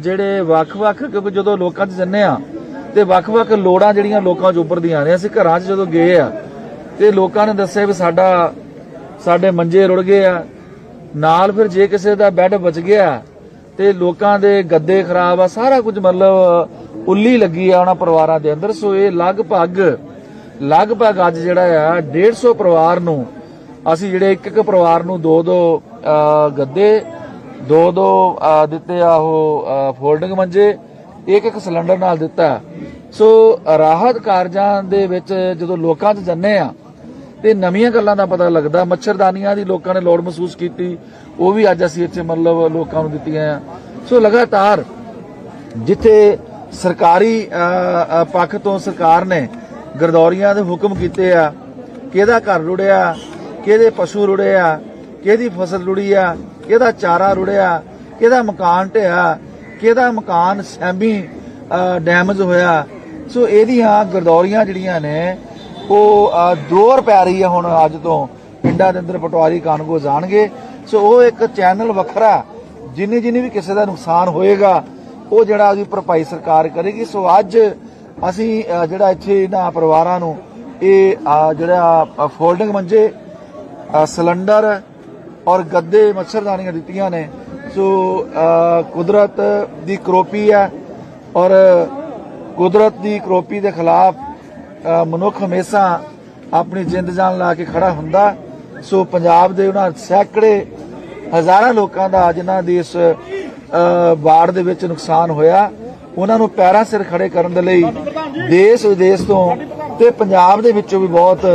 ਜਿਹੜੇ ਵੱਖ-ਵੱਖ, ਕਿਉਂਕਿ ਜਦੋਂ ਲੋਕਾਂ 'ਚ ਜੰਨੇ ਆ, ਤੇ ਵੱਖ-ਵੱਖ ਲੋੜਾਂ ਜਿਹੜੀਆਂ ਲੋਕਾਂ 'ਚ ਉੱਪਰਦੀਆਂ ਨੇ, ਅਸੀਂ ਘਰਾਂ 'ਚ ਜਦੋਂ ਗਏ ਆ ਤੇ ਲੋਕਾਂ ਨੇ ਦੱਸਿਆ ਵੀ ਸਾਡਾ, ਸਾਡੇ ਮੰਜੇ ਰੁੜ ਗਏ ਆ। ਨਾਲ ਫਿਰ ਜੇ ਕਿਸੇ ਦਾ ਬੈੱਡ ਬਚ ਗਿਆ ਤੇ ਲੋਕਾਂ ਦੇ ਗੱਦੇ ਖਰਾਬ ਆ, ਸਾਰਾ ਕੁਝ ਮਤਲਬ ਉੱਲੀ ਲੱਗੀ ਆ ਉਹਨਾਂ ਪਰਿਵਾਰਾਂ ਦੇ ਅੰਦਰ। ਸੋ ਇਹ ਲਗਭਗ ਲਗਭਗ ਅੱਜ ਜਿਹੜਾ ਆ 150 ਪਰਿਵਾਰ ਨੂੰ ਅਸੀਂ ਜਿਹੜੇ ਇੱਕ ਇੱਕ ਪਰਿਵਾਰ ਨੂੰ ਦੋ ਦੋ ਗੱਦੇ, ਦੋ ਦੋ ਦਿੱਤੇ ਆ ਉਹ ਫੋਲਡਿੰਗ ਮੰਜੇ, ਇੱਕ ਇੱਕ ਸਿਲੰਡਰ ਨਾਲ ਦਿੱਤਾ। ਸੋ ਰਾਹਤ ਕਾਰਜਾਂ ਦੇ ਵਿੱਚ ਜਦੋਂ ਲੋਕਾਂ 'ਚ ਜੰਨੇ ਆ ਤੇ ਨਵੀਆਂ ਗੱਲਾਂ ਦਾ ਪਤਾ ਲੱਗਦਾ। ਮੱਛਰਦਾਨੀਆਂ ਦੀ ਲੋਕਾਂ ਨੇ ਲੋੜ ਮਹਿਸੂਸ ਕੀਤੀ। ਉਹ ਵੀ ਅੱਜ ਅਸੀਂ ਇੱਥੇ ਮਤਲਬ ਲੋਕਾਂ ਨੂੰ ਦਿੱਤੀਆਂ ਆ। ਸੋ ਲਗਾਤਾਰ ਜਿੱਥੇ ਸਰਕਾਰੀ ਪੱਖ ਤੋਂ ਸਰਕਾਰ ਨੇ ਗਰਦੌਰੀਆਂ ਦੇ ਹੁਕਮ ਕੀਤੇ ਆ, ਕਿਹਦਾ ਘਰ ਰੁੜਿਆ, ਕਿਹਦੇ ਪਸ਼ੂ ਰੁੜਿਆ, ਕਿਹਦੀ ਫਸਲ ਰੁੜੀ ਆ, ਕਿਹਦਾ ਚਾਰਾ ਰੁੜਿਆ, ਕਿਹਦਾ ਮਕਾਨ ਢਿਆ ਕਿਹਦਾ ਮਕਾਨ ਸੈਮੀ ਡੈਮੇਜ ਹੋਇਆ। ਸੋ ਇਹਦੀਆਂ ਗਰਦੌਰੀਆਂ ਜਿਹੜੀਆਂ ਨੇ ਉਹ ਅ, ਦੌਰ ਪੈ ਰਹੀ ਹੈ ਹੁਣ ਅੱਜ ਤੋਂ। ਪਿੰਡਾਂ ਦੇ ਅੰਦਰ ਪਟਵਾਰੀ ਕਾਨੂੰਗੋ ਜਾਣਗੇ। ਸੋ ਉਹ ਇੱਕ ਚੈਨਲ ਵੱਖਰਾ ਜਿੰਨੀ ਜਿੰਨੀ ਵੀ ਕਿਸੇ ਦਾ ਨੁਕਸਾਨ ਹੋਏਗਾ ਉਹ ਜਿਹੜਾ ਉਹਦੀ ਭਰਪਾਈ ਸਰਕਾਰ ਕਰੇਗੀ। ਸੋ ਅੱਜ ਅਸੀਂ ਜਿਹੜਾ ਇੱਥੇ ਇਹਨਾਂ ਪਰਿਵਾਰਾਂ ਨੂੰ ਇਹ ਜਿਹੜਾ ਫੋਲਡਿੰਗ ਮੰਜੇ ਸਿਲੰਡਰ ਔਰ ਗੱਦੇ ਮੱਛਰਦਾਨੀਆਂ ਦਿੱਤੀਆਂ ਨੇ। ਸੋ ਕੁਦਰਤ ਦੀ ਕਰੋਪੀ ਹੈ ਔਰ ਕੁਦਰਤ ਦੀ ਕਰੋਪੀ ਦੇ ਖਿਲਾਫ ਮਨੁੱਖ ਹਮੇਸ਼ਾ ਆਪਣੀ ਜਿੰਦ ਜਾਨ ਲਾ ਕੇ ਖੜਾ ਹੁੰਦਾ। ਸੋ ਪੰਜਾਬ ਦੇ ਉਹਨਾਂ ਸੈਂਕੜੇ ਹਜ਼ਾਰਾਂ ਲੋਕਾਂ ਦਾ ਜਿਨ੍ਹਾਂ ਦੀ ਇਸ ਅ, ਬਾੜ ਦੇ ਵਿੱਚ ਨੁਕਸਾਨ ਹੋਇਆ। ਉਹਨਾਂ ਨੂੰ ਪੈਰਾਂ ਸਿਰ ਖੜੇ ਕਰਨ ਦੇ ਲਈ ਦੇਸ਼ ਵਿਦੇਸ਼ ਤੋਂ ਤੇ ਪੰਜਾਬ ਦੇ ਵਿੱਚੋਂ ਵੀ ਬਹੁਤ